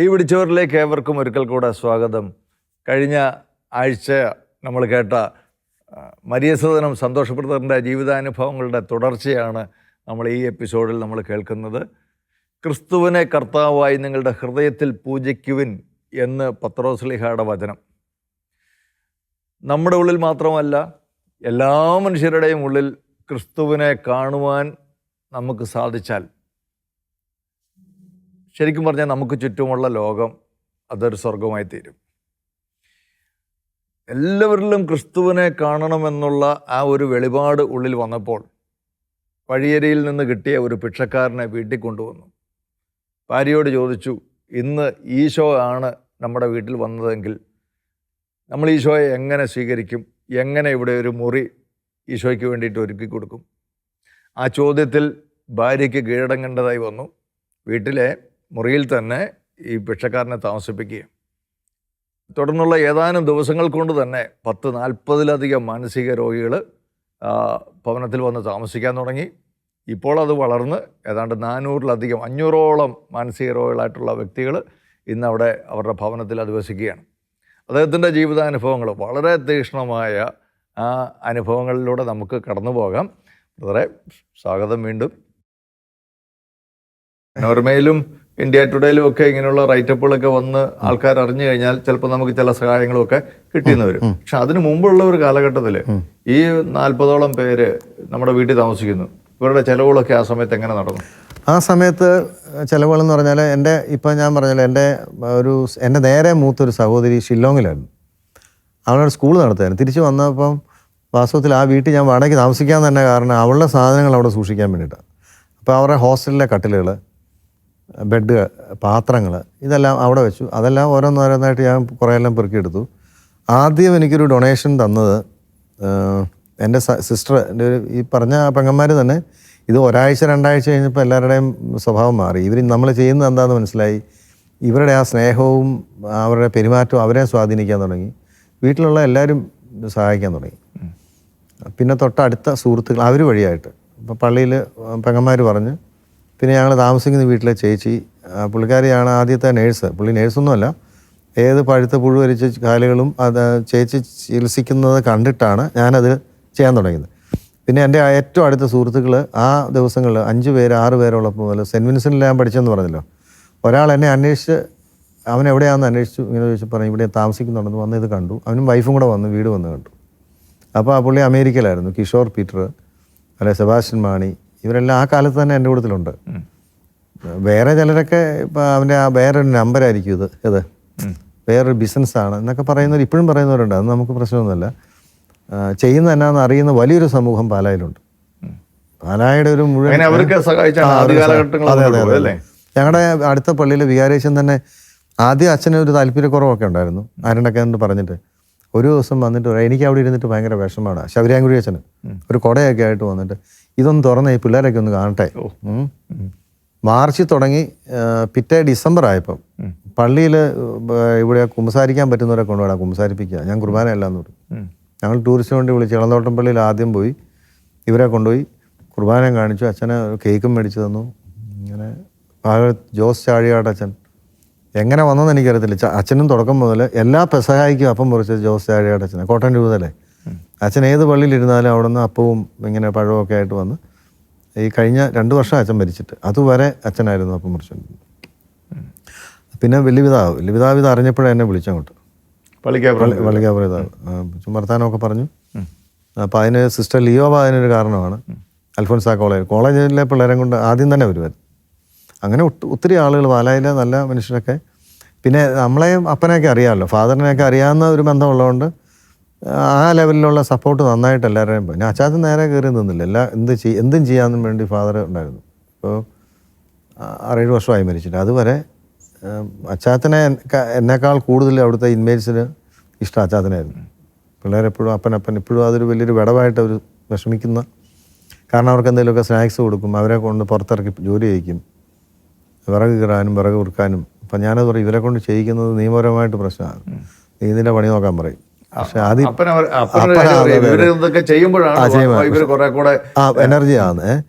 തീ പിടിച്ചവരിലേക്ക് ഏവർക്കും ഒരിക്കൽ കൂടെ സ്വാഗതം. കഴിഞ്ഞ ആഴ്ച നമ്മൾ കേട്ട മരിയസദനം സന്തോഷപ്രദറിന്റെ ജീവിതാനുഭവങ്ങളുടെ തുടർച്ചയാണ് നമ്മൾ ഈ എപ്പിസോഡിൽ നമ്മൾ കേൾക്കുന്നത്. ക്രിസ്തുവിനെ കർത്താവായി നിങ്ങളുടെ ഹൃദയത്തിൽ പൂജിക്കുവിൻ എന്ന് പത്രോസ്ലിഹയുടെ വചനം. നമ്മുടെ ഉള്ളിൽ മാത്രമല്ല എല്ലാ മനുഷ്യരുടെയും ഉള്ളിൽ ക്രിസ്തുവിനെ കാണുവാൻ നമുക്ക് സാധിച്ചാൽ ശരിക്കും പറഞ്ഞാൽ നമുക്ക് ചുറ്റുമുള്ള ലോകം അതൊരു സ്വർഗമായി തീരും. എല്ലാവരിലും ക്രിസ്തുവിനെ കാണണമെന്നുള്ള ആ ഒരു വെളിപാട് ഉള്ളിൽ വന്നപ്പോൾ വഴിയരിയിൽ നിന്ന് കിട്ടിയ ഒരു ഭിക്ഷക്കാരനെ വീട്ടിൽ കൊണ്ടുവന്നു. ഭാര്യയോട് ചോദിച്ചു ഇന്ന് ഈശോ ആണ് നമ്മുടെ വീട്ടിൽ വന്നതെങ്കിൽ നമ്മൾ ഈശോയെ എങ്ങനെ സ്വീകരിക്കും? എങ്ങനെ ഇവിടെ ഒരു മുറി ഈശോയ്ക്ക് വേണ്ടിയിട്ട് ഒരുക്കി കൊടുക്കും? ആ ചോദ്യത്തിൽ ഭാര്യയ്ക്ക് കീഴടങ്ങേണ്ടതായി വന്നു. വീട്ടിലെ മുറിയിൽ തന്നെ ഈ ഭിക്ഷക്കാരനെ താമസിപ്പിക്കുക തുടർന്നുള്ള ഏതാനും ദിവസങ്ങൾ കൊണ്ട് തന്നെ പത്ത് നാൽപ്പതിലധികം മാനസിക രോഗികൾ ഭവനത്തിൽ വന്ന് താമസിക്കാൻ തുടങ്ങി. ഇപ്പോൾ അത് വളർന്ന് ഏതാണ്ട് നാനൂറിലധികം അഞ്ഞൂറോളം മാനസിക രോഗികളായിട്ടുള്ള വ്യക്തികൾ ഇന്ന് അവിടെ അവരുടെ ഭവനത്തിൽ അധിവസിക്കുകയാണ്. അദ്ദേഹത്തിന്റെ ജീവിതാനുഭവങ്ങൾ വളരെ തീക്ഷ്ണമായ ആ അനുഭവങ്ങളിലൂടെ നമുക്ക് കടന്നു പോകാം. ബ്രദറെ സ്വാഗതം വീണ്ടും. നോർമയിലും ഇന്ത്യ ടുഡേയിലും ഒക്കെ ഇങ്ങനെയുള്ള റൈറ്റപ്പുകളൊക്കെ വന്ന് ആൾക്കാർ അറിഞ്ഞു കഴിഞ്ഞാൽ ചിലപ്പോൾ നമുക്ക് ചില സഹായങ്ങളൊക്കെ കിട്ടിയെന്ന് വരും. പക്ഷെ അതിന് മുമ്പുള്ള ഒരു കാലഘട്ടത്തിൽ ഈ നാൽപ്പതോളം പേര് നമ്മുടെ വീട്ടിൽ താമസിക്കുന്നു. ഇവരുടെ ചിലവുകളൊക്കെ ആ സമയത്ത് എങ്ങനെ നടന്നു? ആ സമയത്ത് ചിലവുകളെന്ന് പറഞ്ഞാൽ എന്റെ ഇപ്പം ഞാൻ പറഞ്ഞല്ലോ എന്റെ ഒരു എന്റെ നേരെ മൂത്തൊരു സഹോദരി ഷില്ലോങ്ങിലായിരുന്നു. അവളൊരു സ്കൂൾ നടത്തുമായിരുന്നു തിരിച്ചു വന്നപ്പം വാസ്തവത്തിൽ ആ വീട്ടിൽ ഞാൻ വാടകയ്ക്ക് താമസിക്കാൻ തന്നെ കാരണം അവളുടെ സാധനങ്ങൾ അവിടെ സൂക്ഷിക്കാൻ വേണ്ടിയിട്ടാണ്. അപ്പോൾ അവരുടെ ഹോസ്റ്റലിലെ കട്ടിലുകൾ ബെഡ് പാത്രങ്ങൾ ഇതെല്ലാം അവിടെ വെച്ചു. അതെല്ലാം ഓരോന്നോരോന്നായിട്ട് ഞാൻ കുറേയെല്ലാം പെറുക്കിയെടുത്തു. ആദ്യം എനിക്കൊരു ഡൊണേഷൻ തന്നത് എന്റെ സിസ്റ്റർ എന്റെ ഒരു ഈ പറഞ്ഞ പെങ്ങന്മാർ തന്നെ ഇത് ഒരാഴ്ച രണ്ടാഴ്ച കഴിഞ്ഞപ്പോൾ എല്ലാവരുടെയും സ്വഭാവം മാറി. ഇവർ നമ്മൾ ചെയ്യുന്നത് എന്താണെന്ന് മനസ്സിലായി. ഇവരുടെ ആ സ്നേഹവും അവരുടെ പെരുമാറ്റവും അവരെ സ്വാധീനിക്കാൻ തുടങ്ങി. വീട്ടിലുള്ള എല്ലാവരും സഹായിക്കാൻ തുടങ്ങി. പിന്നെ തൊട്ടടുത്ത സുഹൃത്തുക്കൾ അവർ വഴിയായിട്ട്. ഇപ്പോൾ പള്ളിയിൽ പെങ്ങന്മാർ പറഞ്ഞ് പിന്നെ ഞങ്ങൾ താമസിക്കുന്ന വീട്ടിലെ ചേച്ചി പുള്ളിക്കാരിയാണ് ആദ്യത്തെ നേഴ്സ്. പുള്ളി നേഴ്സൊന്നുമല്ല. ഏത് പഴുത്ത പുഴു വരിച്ച കാലുകളും അത് ചേച്ചി ചികിത്സിക്കുന്നത് കണ്ടിട്ടാണ് ഞാനത് ചെയ്യാൻ തുടങ്ങിയത്. പിന്നെ എന്റെ ഏറ്റവും അടുത്ത സുഹൃത്തുക്കൾ ആ ദിവസങ്ങളിൽ അഞ്ച് പേര് ആറ് പേരുള്ളപ്പോൾ മുതൽ സെന്റ് വിൻസെന്റിൽ ഞാൻ പഠിച്ചെന്ന് പറഞ്ഞല്ലോ. ഒരാൾ എന്നെ അന്വേഷിച്ച് അവൻ എവിടെയാണെന്ന് അന്വേഷിച്ചു ഇങ്ങനെ ചോദിച്ചു പറഞ്ഞു ഇവിടെ താമസിക്കുന്നുണ്ടെന്ന് വന്ന് ഇത് കണ്ടു. അവനും വൈഫും കൂടെ വന്ന് വീട് വന്ന് കണ്ടു. അപ്പോൾ ആ പുള്ളി അമേരിക്കയിലായിരുന്നു കിഷോർ പീറ്റർ അല്ലെ സെബാസ്റ്റ്യൻ മാണി ഇവരെല്ലാം ആ കാലത്ത് തന്നെ എന്റെ കൂട്ടത്തിലുണ്ട്. വേറെ ചിലരൊക്കെ ഇപ്പം അവന്റെ ആ വേറൊരു നമ്പരായിരിക്കും ഇത് ഇത്. വേറൊരു ബിസിനസ്സാണ് എന്നൊക്കെ പറയുന്നവർ ഇപ്പോഴും പറയുന്നവരുണ്ട്. അത് നമുക്ക് പ്രശ്നമൊന്നുമില്ല. ചെയ്യുന്ന എന്നാന്ന് അറിയുന്ന വലിയൊരു സമൂഹം പാലായിലുണ്ട്. പാലായുടെ ഒരു മുഴുവൻ അവർക്ക് അതെ, അതെ, അതെ. ഞങ്ങളുടെ അടുത്ത പള്ളിയിലെ വികാരേശൻ തന്നെ ആദ്യം അച്ഛന് ഒരു താല്പര്യക്കുറവൊക്കെ ഉണ്ടായിരുന്നു ആരുണ്ടൊക്കെ എന്ന് പറഞ്ഞിട്ട്. ഒരു ദിവസം വന്നിട്ട് എനിക്ക് അവിടെ ഇരുന്നിട്ട് ഭയങ്കര വിഷമമാണ്. ശബരിയാങ്കുഴി അച്ഛന് ഒരു കുടയൊക്കെ ആയിട്ട് വന്നിട്ട് ഇതൊന്ന് തുറന്ന് ഈ പിള്ളേരൊക്കെ ഒന്ന് കാണട്ടെ. മാർച്ചിൽ മാർച്ച് തുടങ്ങി പിറ്റേ ഡിസംബർ ആയപ്പോൾ പള്ളിയിൽ ഇവിടെ കുമ്പസാരിക്കാൻ പറ്റുന്നവരെ കൊണ്ടുപോകണം കുമ്പസാരിപ്പിക്കുക. ഞാൻ കുർബാനയല്ല എന്ന് പറഞ്ഞു ഞങ്ങൾ ടൂറിസ്റ്റ് വേണ്ടി വിളിച്ച് ഇളന്തോട്ടം പള്ളിയിൽ ആദ്യം പോയി ഇവരെ കൊണ്ടുപോയി കുർബാന കാണിച്ചു. അച്ഛനെ കേക്കും മേടിച്ചു തന്നു. ഇങ്ങനെ ഭാഗ ജോസ് ചാഴിയാട് അച്ഛൻ. എങ്ങനെ വന്നെന്ന് എനിക്കറിയത്തില്ല. അച്ഛനും തുടക്കം മുതൽ എല്ലാ പെസഹായിക്കും അപ്പം മുറിച്ചത് ജോസ് ചാഴിയാട് അച്ഛനെ. കോട്ടൻ രൂപതല്ലേ അച്ഛൻ ഏത് പള്ളിയിലിരുന്നാലും അവിടെ നിന്ന് അപ്പവും ഇങ്ങനെ പഴമൊക്കെ ഒക്കെ ആയിട്ട് വന്ന് ഈ കഴിഞ്ഞ രണ്ട് വർഷം അച്ഛൻ മരിച്ചിട്ട്. അതുവരെ അച്ഛനായിരുന്നു അപ്പം മുറിച്ചുകൊണ്ടിരുന്നത് പിന്നെ വലിയ പിതാവ് വലിയ പിതാവ് ഇത് അറിഞ്ഞപ്പോഴേ എന്നെ വിളിച്ചങ്ങോട്ട്. പള്ളിക്കപ്പുറം ചുമർത്താനമൊക്കെ പറഞ്ഞു. അപ്പം അതിന് സിസ്റ്റർ ലിയോബ അതിനൊരു കാരണമാണ്. അൽഫോൻസ കോളേജ്. കോളേജിലെ പിള്ളേരെ കൊണ്ട് ആദ്യം തന്നെ വരുമായിരുന്നു അങ്ങനെ ഒത്തിരി ആളുകൾ പാലായിലെ നല്ല മനുഷ്യരൊക്കെ. പിന്നെ നമ്മളെയും അപ്പനെയൊക്കെ അറിയാമല്ലോ. ഫാദറിനെയൊക്കെ അറിയാവുന്ന ഒരു ബന്ധമുള്ളതുകൊണ്ട് ആ ലെവലിലുള്ള സപ്പോർട്ട് നന്നായിട്ട് എല്ലാവരെയും ഞാൻ അച്ചാച്ചൻ നേരെ കയറി നിന്നില്ല. എല്ലാ എന്ത് ചെയ് എന്തും ചെയ്യാനും വേണ്ടി ഫാദർ ഉണ്ടായിരുന്നു. ഇപ്പോൾ ആറേഴ് വർഷമായി മരിച്ചിട്ട്. അതുവരെ അച്ചാത്തനെ എന്നേക്കാൾ കൂടുതൽ അവിടുത്തെ ഇൻമേറ്റ്സിന് ഇഷ്ടം അച്ചാത്തനായിരുന്നു പിള്ളേരെപ്പോഴും അപ്പൻ അപ്പൻ ഇപ്പോഴും അതൊരു വലിയൊരു വിടവായിട്ട് അവർ വിഷമിക്കുന്ന കാരണം അവർക്ക് എന്തെങ്കിലുമൊക്കെ സ്നാക്സ് കൊടുക്കും അവരെ കൊണ്ട് പുറത്തിറക്കി ജോലി ചെയ്യിക്കും. വിറക് കീറാനും വിറക് കൊടുക്കാനും അപ്പം ഞാനത് പറയും ഇവരെ കൊണ്ട് ചെയ്യിക്കുന്നത് നിയമപരമായിട്ട് പ്രശ്നമാണ്. നീ ഇതിന്റെ പണി നോക്കാൻ പറയും. പക്ഷെ. അതെ, ചെയ്യുമ്പോഴാണ് ഇവർ കുറെ കൂടെ എനർജി ആണ്.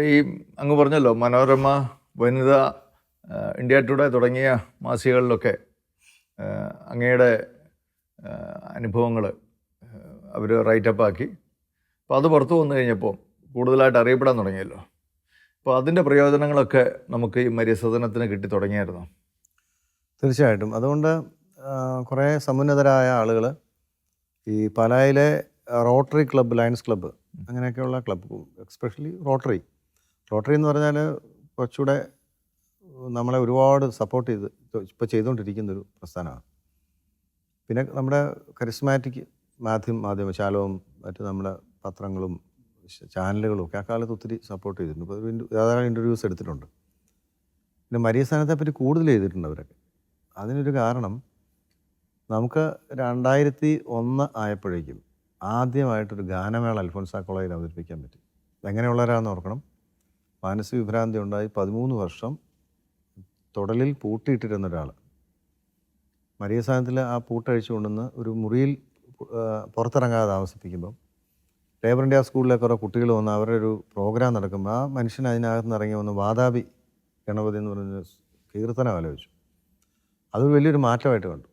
ഈ അങ്ങ് പറഞ്ഞല്ലോ മനോരമ വനിത ഇന്ത്യ ടുഡേ തുടങ്ങിയ മാസികകളിലൊക്കെ അങ്ങയുടെ അനുഭവങ്ങൾ അവർ റൈറ്റപ്പ് ആക്കി. അപ്പോൾ അത് പുറത്തു വന്നു കഴിഞ്ഞപ്പോൾ കൂടുതലായിട്ട് അറിയപ്പെടാൻ തുടങ്ങിയല്ലോ. അപ്പോൾ അതിന്റെ പ്രയോജനങ്ങളൊക്കെ നമുക്ക് ഈ മര്യസദനത്തിന് കിട്ടി തുടങ്ങിയായിരുന്നു? തീർച്ചയായിട്ടും. അതുകൊണ്ട് കുറേ സമുന്നതരായ ആളുകൾ ഈ പലായിലെ റോട്ടറി ക്ലബ്ബ് ലയൺസ് ക്ലബ്ബ് അങ്ങനെയൊക്കെയുള്ള ക്ലബ്ബ് എക്സ്പെഷ്യലി റോട്ടറി. റോട്ടറി എന്ന് പറഞ്ഞാൽ കുറച്ചുകൂടെ നമ്മളെ ഒരുപാട് സപ്പോർട്ട് ചെയ്ത് ഇപ്പോൾ ചെയ്തുകൊണ്ടിരിക്കുന്നൊരു പ്രസ്ഥാനമാണ്. പിന്നെ നമ്മുടെ കരിസ്മാറ്റിക് മാധ്യമ മാധ്യമ ശാലവും മറ്റ് നമ്മുടെ പത്രങ്ങളും ചാനലുകളും ഒക്കെ ആ കാലത്ത് ഒത്തിരി സപ്പോർട്ട് ചെയ്തിട്ടുണ്ട്. ഇപ്പോൾ ധാരാളം ഇന്റർവ്യൂസ് എടുത്തിട്ടുണ്ട്. പിന്നെ മരിയ സ്ഥാനത്തെ കൂടുതൽ ചെയ്തിട്ടുണ്ട് അവരൊക്കെ. അതിനൊരു കാരണം നമുക്ക് രണ്ടായിരത്തി ഒന്ന് ആയപ്പോഴേക്കും ആദ്യമായിട്ടൊരു ഗാനമേള അൽഫോൻസ കോളേജിൽ അവതരിപ്പിക്കാൻ പറ്റി. എങ്ങനെയുള്ളവരാണെന്ന് ഓർക്കണം. മാനസിക വിഭ്രാന്തി ഉണ്ടായി. പതിമൂന്ന് വർഷം തുടലിൽ പൂട്ടിയിട്ടിരുന്ന ഒരാൾ മരിയ സ്ഥാനത്തിൽ ആ പൂട്ടഴിച്ചു കൊണ്ടുവന്ന് ഒരു മുറിയിൽ പുറത്തിറങ്ങാതെ താമസിപ്പിക്കുമ്പം ലേബർ ഇന്ത്യ സ്കൂളിലെ കുറേ കുട്ടികൾ വന്ന് അവരുടെ ഒരു പ്രോഗ്രാം നടക്കുമ്പോൾ ആ മനുഷ്യൻ അതിനകത്ത് നിന്ന് ഇറങ്ങി വന്ന് വാതാപി ഗണപതി എന്ന് പറഞ്ഞ കീർത്തനം ആലോചിച്ചു. അതൊരു വലിയൊരു മാറ്റമായിട്ട് കണ്ടു.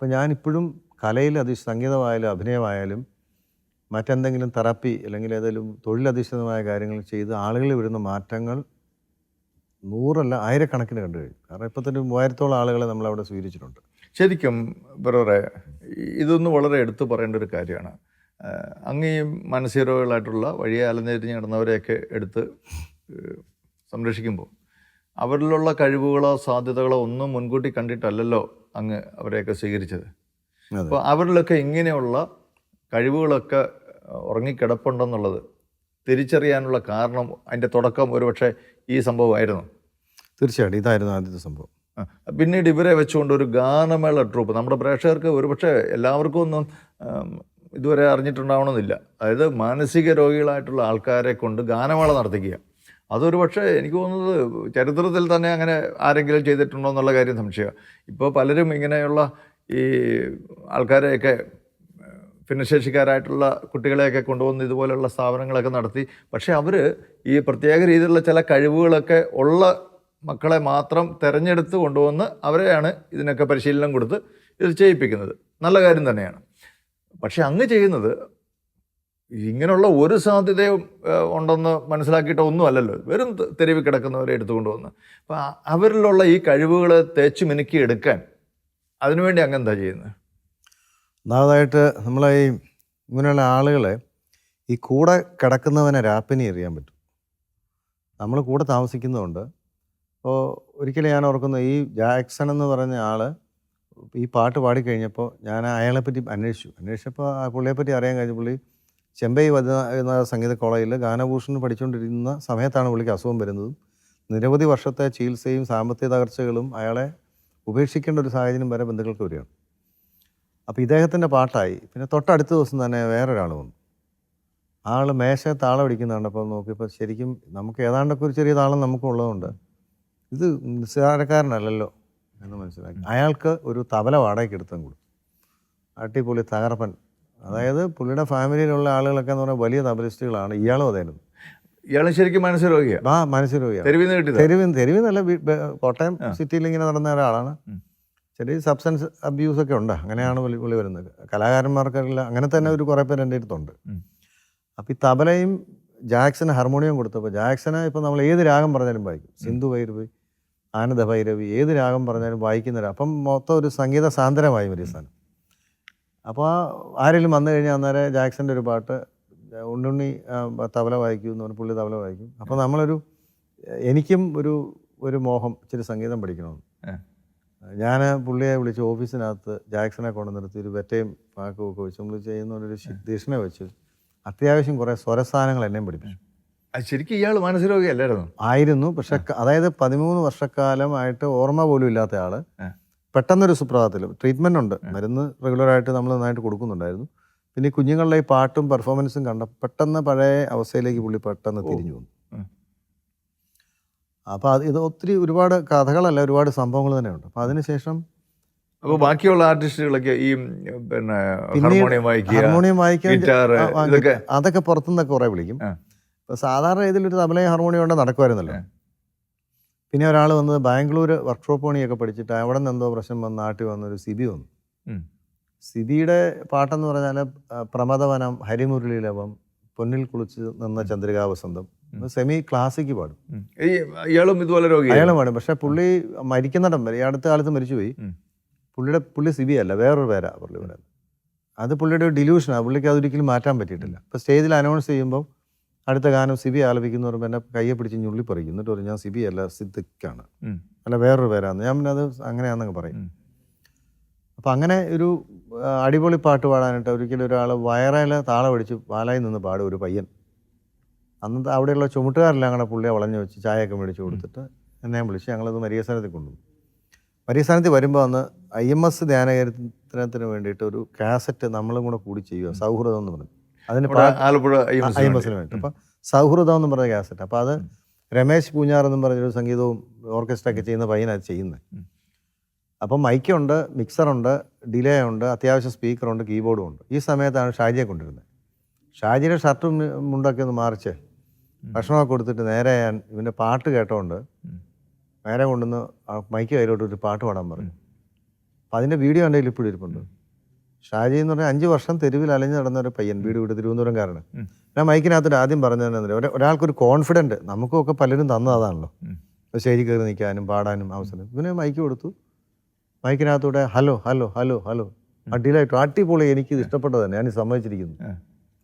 അപ്പം ഞാനിപ്പോഴും കലയിൽ അത് സംഗീതമായാലും അഭിനയമായാലും മറ്റെന്തെങ്കിലും തെറാപ്പി അല്ലെങ്കിൽ ഏതെങ്കിലും തൊഴിലധിഷ്ഠിതമായ കാര്യങ്ങൾ ചെയ്ത് ആളുകളിൽ വരുന്ന മാറ്റങ്ങൾ നൂറല്ല ആയിരക്കണക്കിന് കണ്ടു കഴിഞ്ഞു. കാരണം ഇപ്പം തന്നെ മൂവായിരത്തോളം ആളുകളെ നമ്മളവിടെ സ്വീകരിച്ചിട്ടുണ്ട്. ശരിക്കും ബ്രദറെ ഇതൊന്ന് വളരെ എടുത്തു പറയേണ്ട ഒരു കാര്യമാണ്. അങ്ങേയും മാനസിക വഴിയെ അലഞ്ഞിരിഞ്ഞ് കിടന്നവരെയൊക്കെ എടുത്ത് സംരക്ഷിക്കുമ്പോൾ അവരിലുള്ള കഴിവുകളോ സാധ്യതകളോ ഒന്നും മുൻകൂട്ടി കണ്ടിട്ടല്ലല്ലോ അങ്ങ് അവരെയൊക്കെ സ്വീകരിച്ചത്. അപ്പോൾ അവരിലൊക്കെ ഇങ്ങനെയുള്ള കഴിവുകളൊക്കെ ഉറങ്ങിക്കിടപ്പുണ്ടെന്നുള്ളത് തിരിച്ചറിയാനുള്ള കാരണം അതിന്റെ തുടക്കം ഒരുപക്ഷെ ഈ സംഭവമായിരുന്നു. തീർച്ചയായിട്ടും. ഇതായിരുന്നു ആദ്യത്തെ സംഭവം. പിന്നീട് ഇവരെ വെച്ചുകൊണ്ട് ഒരു ഗാനമേള ട്രൂപ്പ്. നമ്മുടെ പ്രേക്ഷകർക്ക് ഒരുപക്ഷെ എല്ലാവർക്കും ഒന്നും ഇതുവരെ അറിഞ്ഞിട്ടുണ്ടാവണമെന്നില്ല. അതായത് മാനസിക രോഗികളായിട്ടുള്ള ആൾക്കാരെ കൊണ്ട് ഗാനമേള നടത്തിക്കുക. അതൊരു പക്ഷേ എനിക്ക് തോന്നുന്നത് ചരിത്രത്തിൽ തന്നെ അങ്ങനെ ആരെങ്കിലും ചെയ്തിട്ടുണ്ടോ എന്നുള്ള കാര്യം സംശയമാണ്. ഇപ്പോൾ പലരും ഇങ്ങനെയുള്ള ഈ ആൾക്കാരെയൊക്കെ ഭിന്നശേഷിക്കാരായിട്ടുള്ള കുട്ടികളെയൊക്കെ കൊണ്ടുവന്ന് ഇതുപോലെയുള്ള സ്ഥാപനങ്ങളൊക്കെ നടത്തി. പക്ഷേ അവർ ഈ പ്രത്യേക രീതിയിലുള്ള ചില കഴിവുകളൊക്കെ ഉള്ള മക്കളെ മാത്രം തിരഞ്ഞെടുത്ത് കൊണ്ടുവന്ന് അവരെയാണ് ഇതിനൊക്കെ പരിശീലനം കൊടുത്ത് ഇത് ചെയ്യിപ്പിക്കുന്നത്. നല്ല കാര്യം തന്നെയാണ്. പക്ഷേ അങ്ങ് ചെയ്യുന്നത് ഇങ്ങനെയുള്ള ഒരു സാധ്യതയും ഉണ്ടെന്ന് മനസ്സിലാക്കിയിട്ട് ഒന്നും അല്ലല്ലോ വെറും തെരുവി കിടക്കുന്നവരെ എടുത്തുകൊണ്ട് വന്ന് അപ്പോൾ അവരിലുള്ള ഈ കഴിവുകളെ തേച്ച് മിനുക്കി എടുക്കാൻ അതിനുവേണ്ടി അങ്ങ് എന്താ ചെയ്യുന്നത് ഒന്നാമതായിട്ട് നമ്മളെ ഈ ഇങ്ങനെയുള്ള ആളുകളെ ഈ കൂടെ കിടക്കുന്നവനെ രാപ്പിനി എറിയാൻ പറ്റും. നമ്മൾ കൂടെ താമസിക്കുന്നതുകൊണ്ട് ഇപ്പോൾ ഒരിക്കലും ഞാൻ ഓർക്കുന്നു ഈ ജാക്സൺ എന്ന് പറഞ്ഞ ആൾ ഈ പാട്ട് പാടിക്കഴിഞ്ഞപ്പോൾ ഞാൻ അയാളെപ്പറ്റി അന്വേഷിച്ചു. അന്വേഷിച്ചപ്പോൾ ആ പുള്ളിയെപ്പറ്റി അറിയാൻ കഴിഞ്ഞ പുള്ളി ചെമ്പൈ വധ എന്ന സംഗീത കോളേജിൽ ഗാനഭൂഷൺ പഠിച്ചുകൊണ്ടിരുന്ന സമയത്താണ് പുള്ളിക്ക് അസുഖം വരുന്നതും. നിരവധി വർഷത്തെ ചികിത്സയും സാമ്പത്തിക തകർച്ചകളും അയാളെ ഉപേക്ഷിക്കേണ്ട ഒരു സാഹചര്യം വരെ ബന്ധുക്കൾക്ക് വരികയാണ്. അപ്പോൾ ഇദ്ദേഹത്തിന്റെ പാട്ടായി. പിന്നെ തൊട്ടടുത്ത ദിവസം തന്നെ വേറൊരാൾ വന്നു. ആൾ മേശ താളം അടിക്കുന്ന അപ്പോൾ നോക്കിയപ്പോൾ ശരിക്കും നമുക്ക് ഏതാണ്ടൊക്കെ ഒരു ചെറിയ താളം നമുക്കുള്ളതുകൊണ്ട് ഇത് നിസ്സാരക്കാരനല്ലല്ലോ എന്ന് മനസ്സിലാക്കി. അയാൾക്ക് ഒരു തബല വാടകയ്ക്ക് എടുത്തും കൊടുത്തു. അടിപൊളി തകർപ്പൻ അതായത് പുള്ളിയുടെ ഫാമിലിയിലുള്ള ആളുകളൊക്കെ എന്ന് പറഞ്ഞാൽ വലിയ തബലിസ്റ്റുകളാണ് ഇയാളും അതായിരുന്നു ഇയാളും ശരിക്കും മനസ്സിൽ രോഗിയാണ് ആ തെരുവിൽ നിന്ന് കിട്ടിയത്? തെരുവിൽ തെരുവിന്നല്ല കോട്ടയം സിറ്റിയിൽ ഇങ്ങനെ നടന്ന ഒരാളാണ്. ചെറിയ സബ്സ്റ്റൻസ് അബ്യൂസ് ഒക്കെ ഉണ്ട്. അങ്ങനെയാണ് പുള്ളി വരുന്നത്. കലാകാരന്മാർക്കെല്ലാം അങ്ങനെ തന്നെ ഒരു കുറേ പേര് എന്റെ അടുത്തുണ്ട്. അപ്പം അപ്പോൾ ഈ തബലയും ജാക്സന് ഹാർമോണിയം കൊടുത്തപ്പോൾ ജാക്സന് ഇപ്പോൾ നമ്മൾ ഏത് രാഗം പറഞ്ഞാലും വായിക്കും. സിന്ധു ഭൈരവി ആനന്ദ ഭൈരവി ഏത് രാഗം പറഞ്ഞാലും വായിക്കുന്നവരാണ് അപ്പം മൊത്തം ഒരു സംഗീത സാന്ദ്രമായി ഈ സാധനം. അപ്പോൾ ആരെങ്കിലും വന്നു കഴിഞ്ഞാൽ അന്നേരം ജാക്സന്റെ ഒരു പാട്ട് ഉണ്ണുണ്ണി തവല തബല വായിക്കും എന്ന് പറഞ്ഞ് പുള്ളി തബല വായിക്കും. അപ്പോൾ നമ്മളൊരു എനിക്കും ഒരു ഒരു മോഹം ഇച്ചിരി സംഗീതം പഠിക്കണമെന്ന്. ഞാൻ പുള്ളിയെ വിളിച്ച് ഓഫീസിനകത്ത് ജാക്സനെ കൊണ്ടു നിർത്തി ഒരു വെറ്റയും പാക്കും ഒക്കെ വെച്ച് നമ്മൾ ചെയ്യുന്ന ഒരു വെച്ച് അത്യാവശ്യം കുറേ സ്വരസ്ഥാനങ്ങൾ എന്നെയും പഠിപ്പിച്ചു. അത് ശരിക്കും ഇയാൾ മാനസികരോഗിയല്ലായിരുന്നു ആയിരുന്നു പക്ഷെ അതായത് പതിമൂന്ന് വർഷക്കാലമായിട്ട് ഓർമ്മ പോലും ഇല്ലാത്ത ആൾ. പെട്ടെന്നൊരു സുപ്രഭാതത്തിൽ ട്രീറ്റ്മെന്റ് ഉണ്ട് മരുന്ന് റെഗുലറായിട്ട് നമ്മൾ നന്നായിട്ട് കൊടുക്കുന്നുണ്ടായിരുന്നു. പിന്നെ ഈ കുഞ്ഞുങ്ങളുടെ ഈ പാട്ടും പെർഫോമൻസും കണ്ട പെട്ടെന്ന് പഴയ അവസ്ഥയിലേക്ക് പുള്ളി പെട്ടെന്ന് തിരിഞ്ഞു വന്നു. അപ്പോൾ അത് ഇത് ഒത്തിരി ഒരുപാട് കഥകളല്ല ഒരുപാട് സംഭവങ്ങൾ തന്നെയുണ്ട്. അപ്പോൾ അതിനുശേഷം അപ്പോൾ ബാക്കിയുള്ള ആർട്ടിസ്റ്റുകളൊക്കെ ഈ പിന്നെ ഹാർമോണിയം വായിക്കുക ഹാർമോണിയം വായിക്കാൻ അതൊക്കെ പുറത്തുനിന്നൊക്കെ കുറേ വിളിക്കും. സാധാരണ രീതിയിൽ ഇതിലൊരു തബലയും ഹാർമോണിയം ഉണ്ടെ നടക്കുമായിരുന്നല്ലോ. പിന്നെ ഒരാൾ വന്നത് ബാംഗ്ലൂർ വർക്ക്ഷോപ്പ് പണിയൊക്കെ പഠിച്ചിട്ട് അവിടെ നിന്ന് എന്തോ പ്രശ്നം വന്ന് നാട്ടിൽ വന്നൊരു സിബി വന്നു. സിബിയുടെ പാട്ടെന്ന് പറഞ്ഞാൽ പ്രമദവനം ഹരിമുരളീലവം പൊന്നിൽ കുളിച്ച് നിന്ന ചന്ദ്രികാ വസന്തം സെമി ക്ലാസിക്ക് പാടും. ഇയാളും ഇതുപോലെ അയാളും പാടും. പക്ഷെ പുള്ളി മരിക്കുന്നിടം വരെ ഈ അടുത്ത കാലത്ത് മരിച്ചുപോയി. പുള്ളിയുടെ പുള്ളി സിബി അല്ല വേറൊരു പേരാ പുള്ളി പറയുന്നത്. അത് പുള്ളിയുടെ ഒരു ഡിലൂഷനാണ് പുള്ളിക്ക് അതൊരിക്കലും മാറ്റാൻ പറ്റിയിട്ടില്ല. ഇപ്പോൾ സ്റ്റേജിൽ അനൗൺസ് ചെയ്യുമ്പോൾ അടുത്ത ഗാനം സിബി ആലപിക്കുന്ന പറയുമ്പോൾ എന്നെ കയ്യെ പിടിച്ച് ഞുള്ളി പറയും എന്നിട്ട് പറയും ഞാൻ സിബി അല്ല സിദ്ദിഖാണ്. അല്ല വേറൊരു പേരാണ് ഞാൻ പിന്നെ അത് അങ്ങനെയാണെന്നൊക്കെ പറയും. അപ്പം അങ്ങനെ ഒരു അടിപൊളി പാട്ട് പാടാനായിട്ട് ഒരിക്കലും ഒരാൾ വയറേല താളം അടിച്ച് പാലായി നിന്ന് പാടും ഒരു പയ്യൻ. അന്ന് അവിടെയുള്ള ചുമട്ടുകാരെല്ലാം അങ്ങനെ പുള്ളിയെ വളഞ്ഞു വെച്ച് ചായയൊക്കെ മേടിച്ച് കൊടുത്തിട്ട് എന്നെ വിളിച്ച് ഞങ്ങളത് മരിയസ്ഥാനത്തിൽ കൊണ്ടുവന്നു മരിയസ്ഥാനത്തിൽ വരുമ്പോൾ അന്ന് ഐ എം എസ് ധ്യാനകേന്ദ്രത്തിന് വേണ്ടിയിട്ട് ഒരു കാസറ്റ് നമ്മളും കൂടെ കൂടി ചെയ്യുക സൗഹൃദം എന്ന് പറഞ്ഞു. അതിന് ആലപ്പുഴ അപ്പം സൗഹൃദം എന്ന് പറഞ്ഞ കാസറ്റ് അപ്പോൾ അത് രമേശ് പൂഞ്ഞാർ എന്നും പറഞ്ഞൊരു സംഗീതവും ഓർക്കസ്ട്ര ഒക്കെ ചെയ്യുന്ന. പയ്യനാണ് ചെയ്യുന്നത്. അപ്പം മൈക്കുണ്ട് മിക്സറുണ്ട് ഡിലേ ഉണ്ട് അത്യാവശ്യം സ്പീക്കറുണ്ട് കീബോർഡും ഉണ്ട് ഈ സമയത്താണ് ഷാജിയെ കൊണ്ടിരുന്നത് ഷാജിയുടെ ഷർട്ടും മുണ്ടൊക്കെ ഒന്ന് മാറിച്ച് ഭക്ഷണമൊക്കെ കൊടുത്തിട്ട് നേരെ ഞാൻ ഇവന്റെ പാട്ട് കേട്ടോണ്ട് നേരെ കൊണ്ടുവന്ന് മൈക്ക് കയ്യിലോട്ട് ഒരു പാട്ട് പാടാൻ പറഞ്ഞു. അപ്പം അതിന്റെ വീഡിയോ എന്റെ ഇപ്പോഴും ഇരിപ്പുണ്ട്. ഷാജി എന്ന് പറഞ്ഞാൽ അഞ്ച് വർഷം തെരുവിൽ അലഞ്ഞു നടന്ന ഒരു പയ്യൻ വീട് വീട് തിരുവനന്തപുരംകാരന്. കാരണം ഞാൻ മൈക്കിനകത്തൊരു ആദ്യം പറഞ്ഞതെന്നു ഒരാൾക്കൊരു കോൺഫിഡന്റ് നമുക്കൊക്കെ പലരും തന്നതാണല്ലോ. സ്റ്റേജിൽ കയറി നിൽക്കാനും പാടാനും അവസരം. ഇവന് മൈക്ക് കൊടുത്തു. മൈക്കിനകത്തൂടെ ഹലോ ഹലോ ഹലോ ഹലോ. അടിയിലായിട്ടു അടിപൊളി എനിക്കിത് ഇഷ്ടപ്പെട്ടത് തന്നെ ഞാൻ സമ്മതിച്ചിരിക്കുന്നു.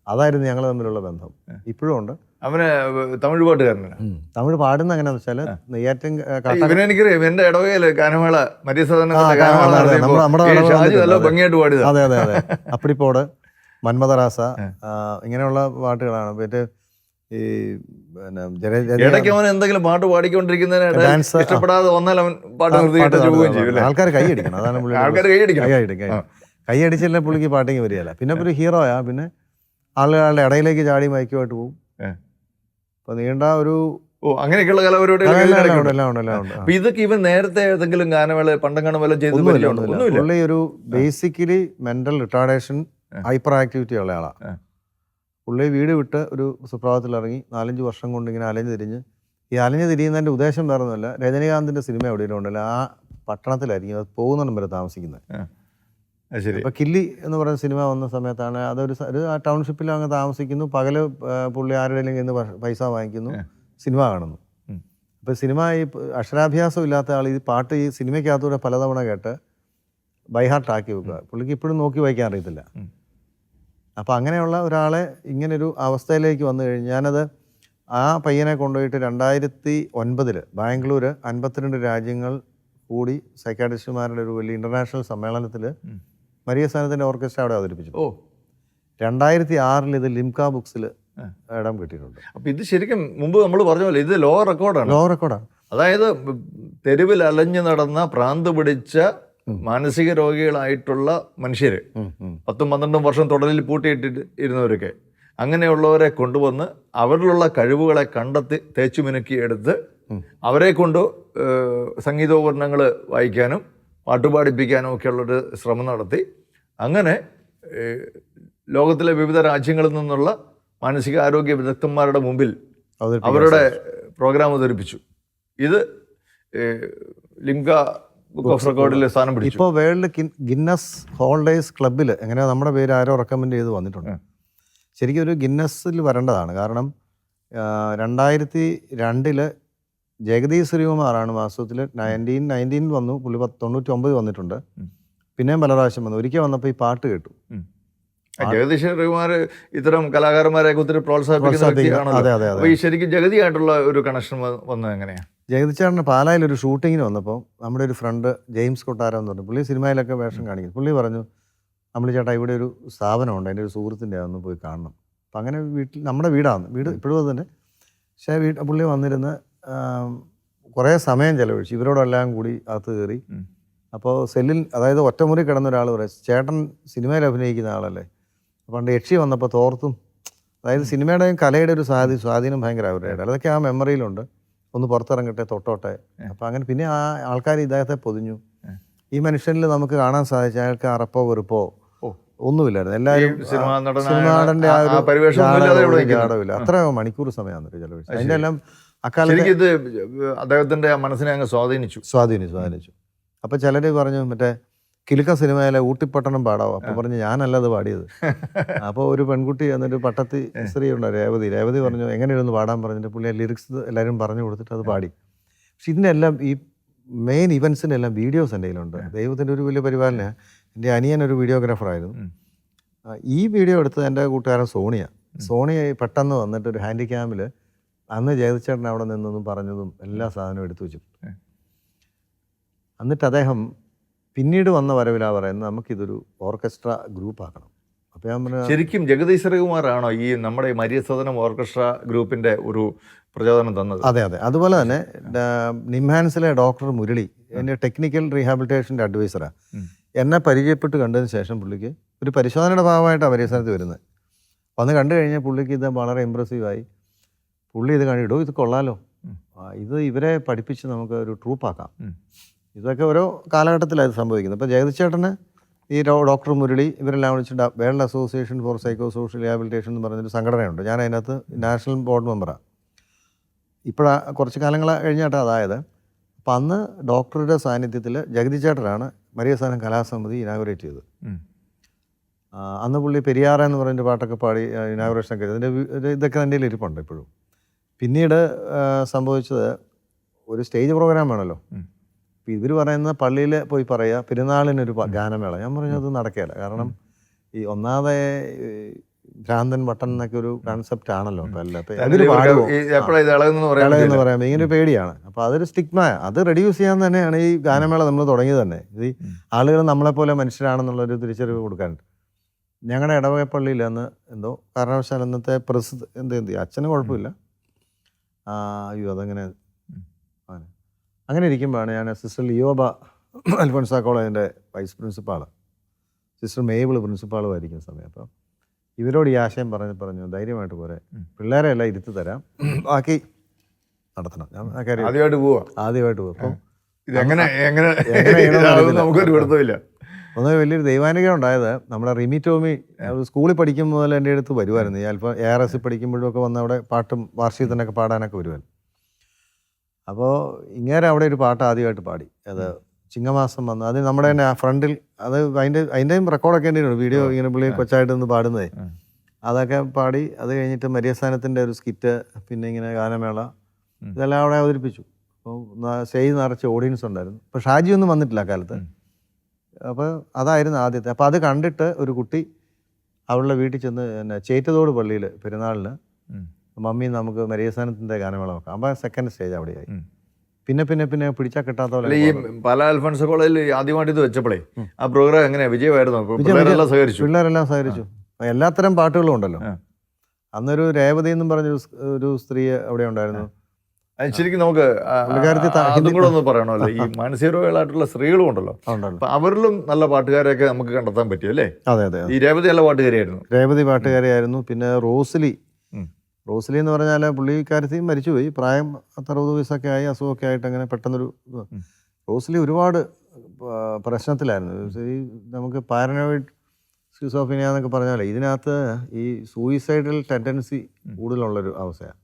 അതായിരുന്നു ഞങ്ങൾ തമ്മിലുള്ള ബന്ധം. ഇപ്പോഴും ഉണ്ട്. അവന് തമിഴ് പാട്ടുകാരനാണ്. തമിഴ് പാടുന്ന എങ്ങനെയാന്ന് വെച്ചാൽ നെയ്യാറ്റൻ ഇവനെ എനിക്കറിയാം. എന്റെ ഇടവകയിൽ ഗാനമേള നല്ല ഭംഗിയായിട്ട് പാടിയതാ. അതെ അതെ അതെ. അപ്പടിപ്പോട് മന്മദറാസ ഇങ്ങനെയുള്ള പാട്ടുകളാണ്. പിന്നെ ഈ ഇടയ്ക്ക് അവൻ എന്തെങ്കിലും പാട്ട് പാടിക്കൊണ്ടിരിക്കുന്നതിന് ഇഷ്ടപ്പെടാതെ വന്നാൽ അവൻ പാട്ട് നിർത്തിയിട്ട് ആൾക്കാർ കൈയടിക്കണം അതാണ് ആൾക്കാർ കൈയടിക്കണം. കൈയടിക്കും കൈയടിച്ചില്ല പുള്ളിക്ക് പാട്ടിങ് വരികയല്ല. പിന്നെ ഒരു ഹീറോയാ. പിന്നെ ആളുകളുടെ ഇടയിലേക്ക് ചാടി മയക്കുമായിട്ട് പോകും. അപ്പൊ നീണ്ട ഒരു ഓ അങ്ങനെയൊക്കെയുള്ള. ആ. അപ്പൊ ഇതൊക്കെ ഇവൻ നേരത്തെ ഏതെങ്കിലും ഗാനമേള പണ്ടങ്ങാനം വല്ലതും ചെയ്ത് പുള്ളി ഒരു basically mental retardation hyperactivity ഉള്ള ആളാണ് പുള്ളി വീട് വിട്ട് ഒരു സുപ്രഭാതത്തിൽ ഇറങ്ങി നാലഞ്ച് വർഷം കൊണ്ട് ഇങ്ങനെ അലഞ്ഞു തിരിഞ്ഞ്. ഈ അലഞ്ഞു തിരിയുന്നതിന്റെ ഉദ്ദേശം വേറെ ഒന്നുമല്ല രജനീകാന്തിന്റെ സിനിമ എവിടെയെങ്കിലും ഉണ്ടല്ലോ ആ പട്ടണത്തിലായിരിക്കും. അത് പോകുന്നിടം വരെ താമസിക്കുന്നത്. ഇപ്പൊ കില്ലി എന്ന് പറയുന്ന സിനിമ വന്ന സമയത്താണ് അതൊരു ഒരു ടൗൺഷിപ്പിൽ അങ്ങ് താമസിക്കുന്നു. പകൽ പുള്ളി ആരുടെയെങ്കിലും ഇന്ന് പൈസ വാങ്ങിക്കുന്നു. സിനിമ കാണുന്നു. അപ്പൊ സിനിമ ഈ അക്ഷരാഭ്യാസം ഇല്ലാത്ത ആൾ ഈ പാട്ട് ഈ സിനിമയ്ക്കകത്തൂടെ പലതവണ കേട്ട് ബൈഹാർട്ട് ആക്കി വെക്കുക. പുള്ളിക്ക് ഇപ്പോഴും നോക്കി വായിക്കാൻ അറിയത്തില്ല. അപ്പൊ അപ്പം അങ്ങനെയുള്ള ഒരാളെ ഇങ്ങനൊരു അവസ്ഥയിലേക്ക് വന്നു കഴിഞ്ഞ് ഞാനത് ആ പയ്യനെ കൊണ്ടുപോയിട്ട് രണ്ടായിരത്തി ഒൻപതിൽ ബാംഗ്ലൂർ അൻപത്തിരണ്ട് രാജ്യങ്ങൾ കൂടി സൈക്കാട്രിസ്റ്റുമാരുടെ ഒരു വലിയ ഇന്റർനാഷണൽ സമ്മേളനത്തിൽ. മരിയ സ്ഥാനത്തിന്റെ ഓർക്കസ്ട്ര അവിടെ അവതരിപ്പിച്ചു ഓ. രണ്ടായിരത്തി ആറിൽ ഇത് ലിംക ബുക്സിൽ ഇടം കിട്ടിയിട്ടുണ്ട്. അപ്പൊ ഇത് ശരിക്കും മുമ്പ് നമ്മൾ പറഞ്ഞ പോലെ ഇത് ലോ റെക്കോർഡാണ് ലോ റെക്കോർഡാണ് അതായത് തെരുവിൽ അലഞ്ഞു നടന്ന ഭ്രാന്ത് പിടിച്ച മാനസിക രോഗികളായിട്ടുള്ള മനുഷ്യർ പത്തും പന്ത്രണ്ടും വർഷം തുടലിൽ പൂട്ടിയിട്ടിട്ട് ഇരുന്നവരൊക്കെ അങ്ങനെയുള്ളവരെ കൊണ്ടുവന്ന് അവരിലുള്ള കഴിവുകളെ കണ്ടെത്തി തേച്ചു മിനുക്കി എടുത്ത് അവരെ കൊണ്ട് സംഗീതോപകരണങ്ങൾ വായിക്കാനും പാട്ടുപാടിപ്പിക്കാനും ഒക്കെയുള്ളൊരു ശ്രമം നടത്തി. അങ്ങനെ ലോകത്തിലെ വിവിധ രാജ്യങ്ങളിൽ നിന്നുള്ള മാനസികാരോഗ്യ വിദഗ്ധന്മാരുടെ മുമ്പിൽ അവരുടെ പ്രോഗ്രാം അവതരിപ്പിച്ചു. ഇത് ലിംഗ ബുക്ക് ഓഫ് റെക്കോർഡിൽ സ്ഥാനം പിടിച്ചു. ഇപ്പോൾ വേൾഡ് ഗിന്നസ് ഹോൾഡേഴ്സ് ക്ലബിൽ എങ്ങനെ നമ്മുടെ പേര് ആരോ റെക്കമെൻഡ് ചെയ്ത് വന്നിട്ടുണ്ട്. ശരിക്കും ഒരു ഗിന്നസിൽ വരേണ്ടതാണ്. കാരണം രണ്ടായിരത്തി രണ്ടിൽ ജഗദീഷ് ശ്രീകുമാറാണ് വാസ്തവത്തിൽ നയന്റീൻ നയന്റീനിൽ വന്നു പുള്ളി പത്ത് തൊണ്ണൂറ്റി ഒമ്പത് വന്നിട്ടുണ്ട്. പിന്നെയും പല പ്രാവശ്യം വന്നു. ഒരിക്കൽ വന്നപ്പോൾ ഈ പാട്ട് കേട്ടു. ജഗദീഷ് ശ്രീകുമാർ ഇത്തരം കലാകാരന്മാരെ ഒത്തിരി പ്രോത്സാഹിപ്പിക്കുന്ന ഈ ശരിക്കും ജഗതിയായിട്ടുള്ള ഒരു കണക്ഷൻ വന്നത് എങ്ങനെയാണ് ജഗതിച്ചേട്ടന് പാലായിൽ ഒരു ഷൂട്ടിങ്ങിന് വന്നപ്പോൾ നമ്മുടെ ഒരു ഫ്രണ്ട് ജെയിംസ് കൊട്ടാരം എന്ന് പറഞ്ഞു പുള്ളി സിനിമയിലൊക്കെ വേഷം കാണിക്കും പുള്ളി പറഞ്ഞു നമ്മൾ ചേട്ടാ ഇവിടെ ഒരു സ്ഥാപനമുണ്ട്. എന്റെ ഒരു സുഹൃത്തിന്റെ ഒന്ന് പോയി കാണണം. അപ്പം അങ്ങനെ വീട്ടിൽ നമ്മുടെ വീടാണ്. വീട് ഇപ്പോഴും അത് തന്നെ. പക്ഷേ വീട് പുള്ളി വന്നിരുന്ന് കുറേ സമയം ചെലവഴിച്ചു. ഇവരോടെല്ലാം കൂടി അകത്ത് കയറി. അപ്പോൾ സെല്ലിൽ അതായത് ഒറ്റമുറി കിടന്ന ഒരാൾ പറയാം ചേട്ടൻ സിനിമയിൽ അഭിനയിക്കുന്ന ആളല്ലേ? പണ്ട് യക്ഷി വന്നപ്പോൾ തോർത്തും അതായത് സിനിമയുടെയും കലയുടെ ഒരു സ്വാധി സ്വാധീനം ഭയങ്കര അവരുടെ അതൊക്കെ ആ മെമ്മറിയിലുണ്ട്. ഒന്ന് പുറത്തിറങ്ങട്ടെ തൊട്ടോട്ടെ. അപ്പം അങ്ങനെ പിന്നെ ആ ആൾക്കാർ ഇദ്ദേഹത്തെ പൊതിഞ്ഞു. ഈ മനുഷ്യനിൽ നമുക്ക് കാണാൻ സാധിച്ച അയാൾക്ക് അറപ്പോ വെറുപ്പോ ഒന്നുമില്ലായിരുന്നു. എല്ലാവരും സിനിമ നടന്റെ ആ ഒരു നിൽക്കുന്നു. മണിക്കൂർ സമയമാണ് ചെലവഴിച്ചത്. അതിന്റെ എല്ലാം അക്കാലത്ത് ഇത് അദ്ദേഹത്തിന്റെ മനസ്സിനെ അങ്ങ് സ്വാധീനിച്ചു. സ്വാധീനിച്ചു സ്വാധീനിച്ചു. അപ്പോൾ ചിലർ പറഞ്ഞു മറ്റേ കിലുക്ക സിനിമയിലെ ഊട്ടിപ്പട്ടണം പാടാവോ? അപ്പോൾ പറഞ്ഞു ഞാനല്ല അത് പാടിയത്. അപ്പോൾ ഒരു പെൺകുട്ടി എന്നിട്ട് പട്ടത്തി സ്ത്രീ ഉണ്ട് രേവതി. രേവതി പറഞ്ഞു എങ്ങനെയൊന്ന് പാടാൻ? പറഞ്ഞിട്ട് പുള്ളി ലിറിക്സ് എല്ലാവരും പറഞ്ഞു കൊടുത്തിട്ട് അത് പാടി. പക്ഷെ ഇതിനെല്ലാം ഈ മെയിൻ ഇവൻസിന്റെ എല്ലാം വീഡിയോസ് എന്റെ കയ്യിലുണ്ട് ദൈവത്തിന്റെ ഒരു വലിയ പരിപാലന. എന്റെ അനിയൻ ഒരു വീഡിയോഗ്രാഫറായിരുന്നു ആയിരുന്നു. ഈ വീഡിയോ എടുത്തത് എന്റെ കൂട്ടുകാരൻ സോണിയ. സോണിയ പെട്ടെന്ന് വന്നിട്ട് ഒരു ഹാൻഡിക്യാമിൽ അന്ന് ജയതിച്ചേട്ടൻ അവിടെ നിന്നൊന്നും പറഞ്ഞതും എല്ലാ സാധനവും എടുത്തു വെച്ചു എന്നിട്ട് അദ്ദേഹം പിന്നീട് വന്ന വരവിലാ പറയുന്നത് നമുക്കിതൊരു ഓർക്കസ്ട്ര ഗ്രൂപ്പ് ആക്കണം. അപ്പോൾ ഞാൻ പറഞ്ഞു ശരിക്കും ജഗദീശ് ശ്രീകുമാറാണോ ഈ നമ്മുടെ ഈ മരിയ സദനം ഓർക്കസ്ട്ര ഗ്രൂപ്പിന്റെ ഒരു പ്രചോദനം തന്നത്? അതെ അതെ. അതുപോലെ തന്നെ നിംഹാൻസിലെ ഡോക്ടർ മുരളി എന്റെ ടെക്നിക്കൽ റീഹാബിലിറ്റേഷന്റെ അഡ്വൈസറാണ് എന്നെ പരിചയപ്പെട്ട് കണ്ടതിന് ശേഷം പുള്ളിക്ക് ഒരു പരിശോധനയുടെ ഭാഗമായിട്ടാണ് പരിസരത്ത് വരുന്നത്. വന്ന് കണ്ടു കഴിഞ്ഞാൽ പുള്ളിക്ക് ഇത് വളരെ ഇമ്പ്രസീവായി പുള്ളി ഇത് കണ്ടിടൂ ഇത് കൊള്ളാലോ. ഇത് ഇവരെ പഠിപ്പിച്ച് നമുക്ക് ഒരു ട്രൂപ്പാക്കാം. ഇതൊക്കെ ഓരോ കാലഘട്ടത്തിലാണ് ഇത് സംഭവിക്കുന്നത്. ഇപ്പോൾ ജഗതിച്ചേട്ടന് ഈ ഡോക്ടർ മുരളി ഇവരെല്ലാം വിളിച്ചിട്ട് world association for psycho social rehabilitation എന്ന് പറഞ്ഞൊരു സംഘടനയുണ്ട്. ഞാൻ അതിനകത്ത് നാഷണൽ ബോർഡ് മെമ്പറാണ് ഇപ്പോഴാ കുറച്ച് കാലങ്ങൾ കഴിഞ്ഞാട്ടോ അതായത് അപ്പം അന്ന് ഡോക്ടറുടെ സാന്നിധ്യത്തിൽ ജഗതി ചേട്ടനാണ് മരിയസാനം കലാസമിതി ഇനാഗുറേറ്റ് ചെയ്തത്. അന്ന് പുള്ളി പെരിയാറ എന്ന് പറഞ്ഞൊരു പാട്ടൊക്കെ പാടി ഇനാഗുറേഷൻ ഒക്കെ അതിന്റെ ഇതൊക്കെ എന്റെ ഇരിപ്പുണ്ട് ഇപ്പോഴും. പിന്നീട് സംഭവിച്ചത് ഒരു സ്റ്റേജ് പ്രോഗ്രാം വേണമല്ലോ. ഇവർ പറയുന്ന പള്ളിയിൽ പോയി പറയുക പെരുന്നാളിനൊരു ഗാനമേള. ഞാൻ പറഞ്ഞു അത് നടക്കുകയില്ല കാരണം ഈ ഒന്നാമത് ഭ്രാന്തൻ വട്ടൻ എന്നൊക്കെ ഒരു കൺസെപ്റ്റ് ആണല്ലോ എല്ലാം. പറയാൻ എന്ന് പറ്റില്ല. ഇങ്ങനെ ഒരു പേടിയാണ്. അപ്പോൾ അതൊരു സ്റ്റിഗ്മ അത് റെഡ്യൂസ് ചെയ്യാൻ തന്നെയാണ് ഈ ഗാനമേള നമ്മൾ തുടങ്ങിയത് തന്നെ. ഇത് ആളുകൾ നമ്മളെപ്പോലെ മനുഷ്യരാണെന്നുള്ളൊരു തിരിച്ചറിവ് കൊടുക്കാനുണ്ട്. ഞങ്ങളുടെ ഇടവകപ്പള്ളിയിൽ അന്ന് എന്തോ കാരണവശാൽ അന്നത്തെ പ്രസിദ്ധ എന്ത് എന്ത്? അച്ഛന് കുഴപ്പമില്ല. അയ്യോ അതങ്ങനെ. അങ്ങനെ. അങ്ങനെ ഇരിക്കുമ്പോഴാണ് ഞാൻ സിസ്റ്റർ ലിയോബ അൽഫോൺസ കോളേജിന്റെ വൈസ് പ്രിൻസിപ്പാൾ. സിസ്റ്റർ മേബിൾ പ്രിൻസിപ്പാളും ആയിരിക്കുന്ന സമയം. അപ്പോൾ ഇവരോട് ഈ ആശയം പറഞ്ഞ് പറഞ്ഞു ധൈര്യമായിട്ട് പോരെ. പിള്ളേരെ എല്ലാം ഇരുത്തി തരാം. ബാക്കി നടത്തണം. ഞാൻ ആ കാര്യം ആദ്യമായിട്ട് പോവാം? ആദ്യമായിട്ട് പോവാം. അപ്പം ഇത് എങ്ങനെ നമുക്കൊരു പിടുത്തമില്ല. ഒന്ന് വലിയൊരു ദൈവാനുഗ്രഹം ഉണ്ടായത് നമ്മുടെ റിമി ടോമി സ്കൂളിൽ പഠിക്കും മുതൽ എന്റെ അടുത്ത് വരുമായിരുന്നു. ചിലപ്പോൾ എ ആർ എസ് പഠിക്കുമ്പോഴും ഒക്കെ വന്ന് അവിടെ പാട്ടും വാർഷികത്തിനൊക്കെ പാടാനൊക്കെ വരുമായിരുന്നു. അപ്പോൾ ഇങ്ങനെ അവിടെ ഒരു പാട്ട് ആദ്യമായിട്ട് പാടി. അത് ചിങ്ങമാസം വന്ന് അത് നമ്മുടെ തന്നെ ആ ഫ്രണ്ടിൽ അത് അതിന്റെ അതിന്റെയും റെക്കോർഡൊക്കെ എന്റെ വീഡിയോ ഇങ്ങനെ പുള്ളി കൊച്ചായിട്ട് നിന്ന് പാടുന്നതേ. അതൊക്കെ പാടി അത് കഴിഞ്ഞിട്ട് മര്യസ്ഥാനത്തിന്റെ ഒരു സ്കിറ്റ് പിന്നെ ഇങ്ങനെ ഗാനമേള ഇതെല്ലാം അവിടെ അവതരിപ്പിച്ചു. അപ്പോൾ സ്റ്റേജ് നിറച്ച് ഓഡിയൻസ് ഉണ്ടായിരുന്നു. അപ്പോൾ ഷാജി ഒന്നും വന്നിട്ടില്ല ആ കാലത്ത്. ഉം. അപ്പോൾ അതായിരുന്നു ആദ്യത്തെ. അപ്പോൾ അത് കണ്ടിട്ട് ഒരു കുട്ടി അവളുടെ വീട്ടിൽ ചെന്ന് പിന്നെ ചേറ്റതോട് പള്ളിയിൽ പെരുന്നാളിന്. മമ്മി നമുക്ക് മരിയസ്ഥാനത്തിന്റെ ഗാനമേള നോക്കാം അപ്പോൾ സെക്കൻഡ് സ്റ്റേജ് അവിടെയായി. ആയി പിന്നെ പിന്നെ പിന്നെ പിടിച്ചാൽ കിട്ടാത്ത പോലെ ഈ പല അൽഫോൺസ് കോളേജിൽ ആദ്യമായിട്ട് ഇത് വെച്ചപ്പോഴേ ആ പ്രോഗ്രാം എങ്ങനെയാണ് വിജയമായിരുന്നു. പിള്ളേരെല്ലാം സഹകരിച്ചു. പിള്ളേരെല്ലാം സഹകരിച്ചു. എല്ലാത്തരം പാട്ടുകളും ഉണ്ടല്ലോ. അന്നൊരു രേവതി എന്നും പറഞ്ഞൊരു ഒരു സ്ത്രീ അവിടെ ഉണ്ടായിരുന്നു. ശരിക്കും നമുക്ക് അതും കൂടെ ഒന്ന് പറയണമല്ലോ. ഈ മാനസിക രോഗികളായിട്ടുള്ള സ്ത്രീകളും ഉണ്ടല്ലോ. അപ്പൊ അവരിലും നല്ല പാട്ടുകാരെയൊക്കെ നമുക്ക് കണ്ടെത്താൻ പറ്റും അല്ലേ? അതെ അതെ ഈ രേവതി നല്ല പാട്ടുകാരിയായിരുന്നു. രേവതി പാട്ടുകാരിയായിരുന്നു. പിന്നെ റോസ്ലി. റോസ്ലി എന്ന് പറഞ്ഞാൽ പുള്ളിക്കാരത്തി മരിച്ചുപോയി. പ്രായം പത്തറുപത് വയസ്സൊക്കെ ആയി അസുഖമൊക്കെ ആയിട്ട് അങ്ങനെ പെട്ടെന്നൊരു. റോസ്ലി ഒരുപാട് പ്രശ്നത്തിലായിരുന്നു. ഈ നമുക്ക് പാരനോയിഡ് സ്കിസോഫിനിയ എന്നൊക്കെ പറഞ്ഞാലേ ഇതിനകത്ത് ഈ സൂയിസൈഡൽ ടെൻഡൻസി കൂടുതലുള്ളൊരു അവസ്ഥയാണ്.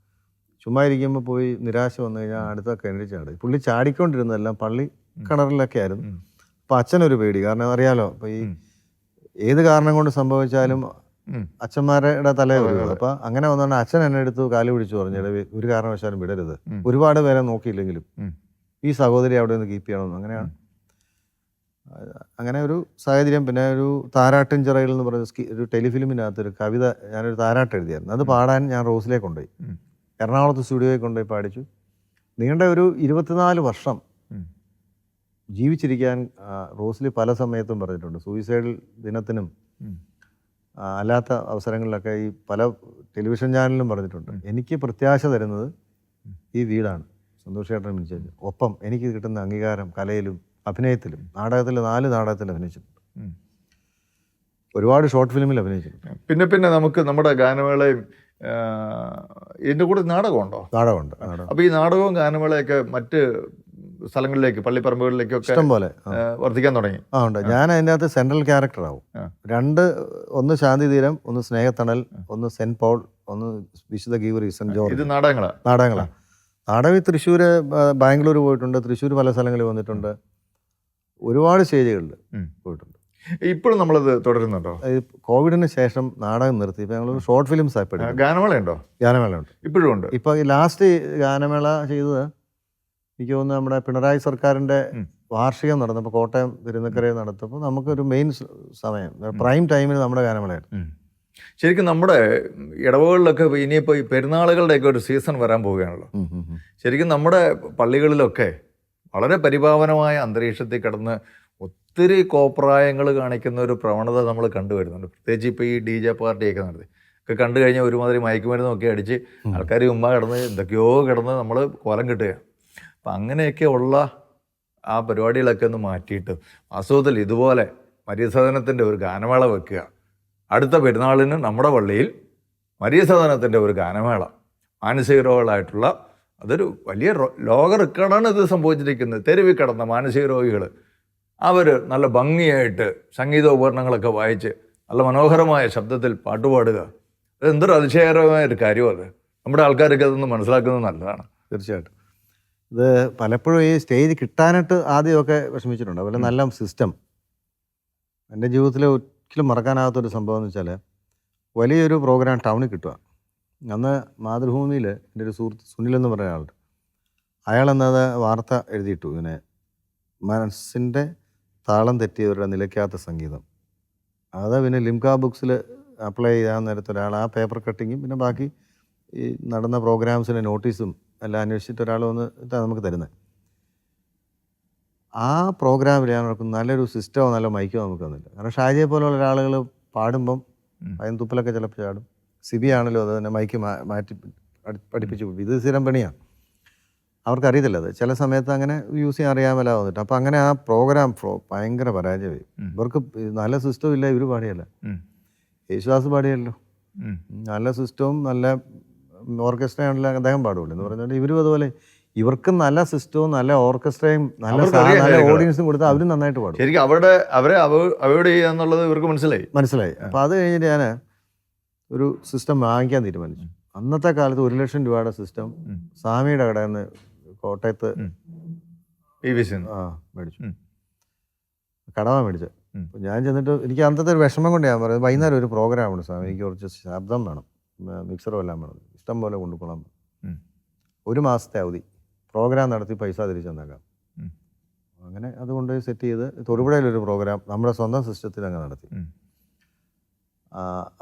ചുമ്മാ ഇരിക്കുമ്പോൾ പോയി നിരാശ വന്നു കഴിഞ്ഞാൽ അടുത്ത കിണറ്റിൽ ചാടി. പുള്ളി ചാടിക്കൊണ്ടിരുന്നതെല്ലാം പള്ളി കിണറിലൊക്കെ ആയിരുന്നു. അപ്പം അച്ഛനൊരു പേടി. കാരണം അറിയാലോ അപ്പം ഈ. ഏത് കാരണം കൊണ്ട് സംഭവിച്ചാലും. അച്ഛന്മാരുടെ തലേ വരുന്നത് അപ്പം അങ്ങനെ വന്നോണ്ട് അച്ഛൻ എന്നെ എടുത്ത് കാൽ പിടിച്ചു പറഞ്ഞു ഒരു കാരണവശാലും വിടരുത്. ഒരുപാട് പേരെ നോക്കിയില്ലെങ്കിലും ഈ സഹോദരി അവിടെ നിന്ന് കീപ്പ് ചെയ്യണമെന്ന് അങ്ങനെയാണ്. അങ്ങനെ ഒരു സാഹചര്യം പിന്നെ ഒരു താരാട്ടിൻ ചിറയിൽ എന്ന് പറഞ്ഞ ഒരു ടെലിഫിലിമിനകത്ത് ഒരു കവിത ഞാനൊരു താരാട്ട് എഴുതിയായിരുന്നു. അത് പാടാൻ ഞാൻ റോസിലേക്ക് കൊണ്ടുപോയി. എറണാകുളത്ത് സ്റ്റുഡിയോയിൽ കൊണ്ടുപോയി പാടിച്ചു നീണ്ട ഒരു ഇരുപത്തിനാല് വർഷം. ജീവിച്ചിരിക്കാൻ റോസിൽ റോസ്ലി പല സമയത്തും പറഞ്ഞിട്ടുണ്ട്. സൂയിസൈഡ് ദിനത്തിനും അല്ലാത്ത അവസരങ്ങളിലൊക്കെ ഈ പല ടെലിവിഷൻ ചാനലിലും പറഞ്ഞിട്ടുണ്ട്. എനിക്ക് പ്രത്യാശ തരുന്നത് ഈ വീടാണ്. സന്തോഷേട്ടൻ വിളിച്ചത് ഒപ്പം എനിക്ക് കിട്ടുന്ന അംഗീകാരം കലയിലും അഭിനയത്തിലും നാടകത്തിൽ നാല് നാടകത്തിൽ അഭിനയിച്ചിട്ടുണ്ട്. ഒരുപാട് ഷോർട്ട് ഫിലിമിൽ അഭിനയിച്ചിട്ടുണ്ട്. പിന്നെ പിന്നെ നമുക്ക് നമ്മുടെ ഗാനമേളയും ആ, ഇതിന്റെ കൂടെ നാടകമുണ്ടോ? നാടകമുണ്ട് നാടകം. അപ്പൊ ഈ നാടകവും ഗാനമേളയൊക്കെ മറ്റ് സ്ഥലങ്ങളിലേക്ക് പള്ളിപ്പറമ്പുകളിലേക്കൊക്കെ ഇഷ്ടം പോലെ വർദ്ധിക്കാൻ തുടങ്ങി. ആ ഉണ്ട്. ഞാൻ അതിന്റെ അകത്ത് സെൻട്രൽ ക്യാരക്ടർ ആവും രണ്ട് ഒന്ന് ശാന്തി തീരം ഒന്ന് സ്നേഹത്തണൽ ഒന്ന് സെന്റ് പോൾ ഒന്ന് വിശുദ്ധ ഗീവറി സെന്റ് ജോർജ്. ഇത് നാടകങ്ങളാണ് നാടകങ്ങളാണ് നാടകം ഈ തൃശ്ശൂർ ബാംഗ്ലൂർ പോയിട്ടുണ്ട് തൃശ്ശൂർ പല സ്ഥലങ്ങളിൽ വന്നിട്ടുണ്ട്. ഒരുപാട് സ്റ്റേജുകളിൽ പോയിട്ടുണ്ട്. ഇപ്പോഴും നമ്മളത് തുടരുന്നുണ്ടോ? കോവിഡിന് ശേഷം നാടകം നിർത്തി. ഇപ്പം ഞങ്ങൾ ഷോർട്ട് ഫിലിംസ് ആയി ഗാനമേള ഉണ്ടോ ഗാനമേള ഉണ്ട് ഇപ്പോഴും ഉണ്ട്. ഇപ്പൊ ലാസ്റ്റ് ഗാനമേള ചെയ്തത് എനിക്ക് തോന്നുന്നു നമ്മുടെ പിണറായി സർക്കാരിന്റെ. വാർഷികം നടന്നപ്പോൾ കോട്ടയം തിരുനക്കരയിൽ നടത്തപ്പോൾ നമുക്കൊരു മെയിൻ സമയം. പ്രൈം ടൈമിൽ നമ്മുടെ ഗാനമേളയായിരുന്നു. ശരിക്കും നമ്മുടെ ഇടവകളിലൊക്കെ ഇനിയിപ്പോൾ ഈ പെരുന്നാളുകളുടെയൊക്കെ ഒരു സീസൺ വരാൻ പോവുകയാണല്ലോ. ശരിക്കും നമ്മുടെ പള്ളികളിലൊക്കെ വളരെ പരിപാവനമായ അന്തരീക്ഷത്തിൽ കിടന്ന് ഒത്തിരി കോപ്രായങ്ങൾ കാണിക്കുന്ന ഒരു പ്രവണത നമ്മൾ കണ്ടുവരുന്നുണ്ട് പ്രത്യേകിച്ച് ഇപ്പോൾ ഈ ഡി ജെ പാർട്ടിയൊക്കെ നടത്തി. ഒക്കെ കണ്ടു കഴിഞ്ഞാൽ ഒരുമാതിരി മയക്കുമരുന്നൊക്കെ അടിച്ച് ആൾക്കാർ ഉമ്മ കിടന്ന് എന്തൊക്കെയോ കിടന്ന് നമ്മൾ കോലം കിട്ടുകയാണ്. അപ്പം അങ്ങനെയൊക്കെ ഉള്ള ആ പരിപാടികളൊക്കെ ഒന്ന് മാറ്റിയിട്ട് വാസ്തവത്തിൽ ഇതുപോലെ മര്യസദനത്തിന്റെ ഒരു ഗാനമേള വെക്കുക. അടുത്ത പെരുന്നാളിന് നമ്മുടെ പള്ളിയിൽ മര്യസദനത്തിന്റെ ഒരു ഗാനമേള. മാനസിക രോഗികളായിട്ടുള്ള അതൊരു വലിയ ലോക റെക്കോർഡാണ് ഇത് സംഭവിച്ചിരിക്കുന്നത്. തെരുവിൽ കിടന്ന മാനസിക രോഗികൾ അവർ നല്ല ഭംഗിയായിട്ട് സംഗീത ഉപകരണങ്ങളൊക്കെ വായിച്ച് നല്ല മനോഹരമായ ശബ്ദത്തിൽ പാട്ടുപാടുക. അത് എന്തൊരു അതിശയകരമായ ഒരു കാര്യമാണ് അത്. നമ്മുടെ ആൾക്കാരൊക്കെ അതൊന്ന് മനസ്സിലാക്കുന്നത് നല്ലതാണ്. തീർച്ചയായിട്ടും. ഇത് പലപ്പോഴും ഈ സ്റ്റേജ് കിട്ടാനായിട്ട് ആദ്യമൊക്കെ വിഷമിച്ചിട്ടുണ്ട്. അതുപോലെ നല്ല സിസ്റ്റം. എന്റെ ജീവിതത്തിലെ ഒരിക്കലും മറക്കാനാകാത്തൊരു സംഭവം എന്ന് വെച്ചാൽ വലിയൊരു പ്രോഗ്രാം ടൗണിൽ കിട്ടുക. അന്ന് മാതൃഭൂമിയിൽ എന്റെ ഒരു സുഹൃത്ത് സുനിൽ എന്ന് പറയുന്ന ആളുണ്ട്. അയാൾ എന്നത് വാർത്ത എഴുതിയിട്ടു. ഇങ്ങനെ മനസ്സിന്റെ താളം തെറ്റിയവരുടെ നിലയ്ക്കാത്ത സംഗീതം. അത് പിന്നെ ലിംക ബുക്സിൽ അപ്ലൈ ചെയ്യാൻ നേരത്തെ ഒരാൾ ആ പേപ്പർ കട്ടിങ്ങും പിന്നെ ബാക്കി ഈ നടന്ന പ്രോഗ്രാംസിന്റെ നോട്ടീസും എല്ലാം അന്വേഷിച്ചിട്ട് ഒരാൾ വന്ന് ഇതാണ് നമുക്ക് തരുന്നത് ആ പ്രോഗ്രാമിൽ ഞാൻ നടക്കുന്ന നല്ലൊരു സിസ്റ്റമോ നല്ല മൈക്കോ നമുക്ക് തന്നില്ല. കാരണം ഷാജിയെ പോലുള്ള ആളുകൾ പാടുമ്പം. അതിന് തുപ്പലൊക്കെ ചിലപ്പോൾ ചാടും. സിബി ആണല്ലോ അത് തന്നെ മൈക്ക് മാറ്റി പഠിപ്പിച്ചു. ഇത് സ്ഥിരം പണിയാണ്. അവർക്കറിയത്തില്ല അത്. ചില സമയത്ത് അങ്ങനെ യൂസ് ചെയ്യാൻ അറിയാമല്ല വന്നിട്ട്. അപ്പം അങ്ങനെ ആ പ്രോഗ്രാം ഫ്ലോ ഭയങ്കര പരാജയമായി. ഇവർക്ക് നല്ല സിസ്റ്റം ഇല്ല ഇവർ പാടിയല്ല. യേശുദാസ് പാടിയല്ലോ. നല്ല സിസ്റ്റവും നല്ല ഓർക്കസ്ട്രയാണല്ലോ അദ്ദേഹം പാടുള്ളൂ എന്ന് പറഞ്ഞാൽ ഇവരും അതുപോലെ. ഇവർക്ക് നല്ല സിസ്റ്റവും നല്ല ഓർക്കസ്ട്രയും നല്ല നല്ല ഓഡിയൻസും കൊടുത്താൽ അവരും നന്നായിട്ട് പാടും. ശരിക്കും അവരുടെ അവരെ അവോയ്ഡ് ചെയ്യുക എന്നുള്ളത് ഇവർക്ക് മനസ്സിലായി. മനസ്സിലായി. അപ്പം അത് കഴിഞ്ഞിട്ട് ഞാൻ ഒരു സിസ്റ്റം വാങ്ങിക്കാൻ തീരുമാനിച്ചു. അന്നത്തെ കാലത്ത് ഒരു ലക്ഷം രൂപയുടെ സിസ്റ്റം. സ്വാമിയുടെ കടയിൽ നിന്ന് കോട്ടയത്ത്. പി വി സിന്ന് ആ മേടിച്ചു. കടവ ഞാൻ ചെന്നിട്ട് എനിക്ക് അന്നത്തെ ഒരു വിഷമം കൊണ്ട് ഞാൻ പറയുന്നത് വൈകുന്നേരം ഒരു പ്രോഗ്രാം ഉണ്ട് സാർ എനിക്ക് കുറച്ച് ശബ്ദം വേണം. മിക്സറും എല്ലാം വേണം. ഇഷ്ടം പോലെ കൊണ്ടുപോകണം. ഒരു മാസത്തെ അവധി. പ്രോഗ്രാം നടത്തി പൈസ തിരിച്ചു തന്നേക്കാം. അങ്ങനെ അതുകൊണ്ട് സെറ്റ് ചെയ്ത് തൊടുപുഴയിലൊരു പ്രോഗ്രാം നമ്മുടെ സ്വന്തം സിസ്റ്റത്തിൽ അങ്ങ് നടത്തി.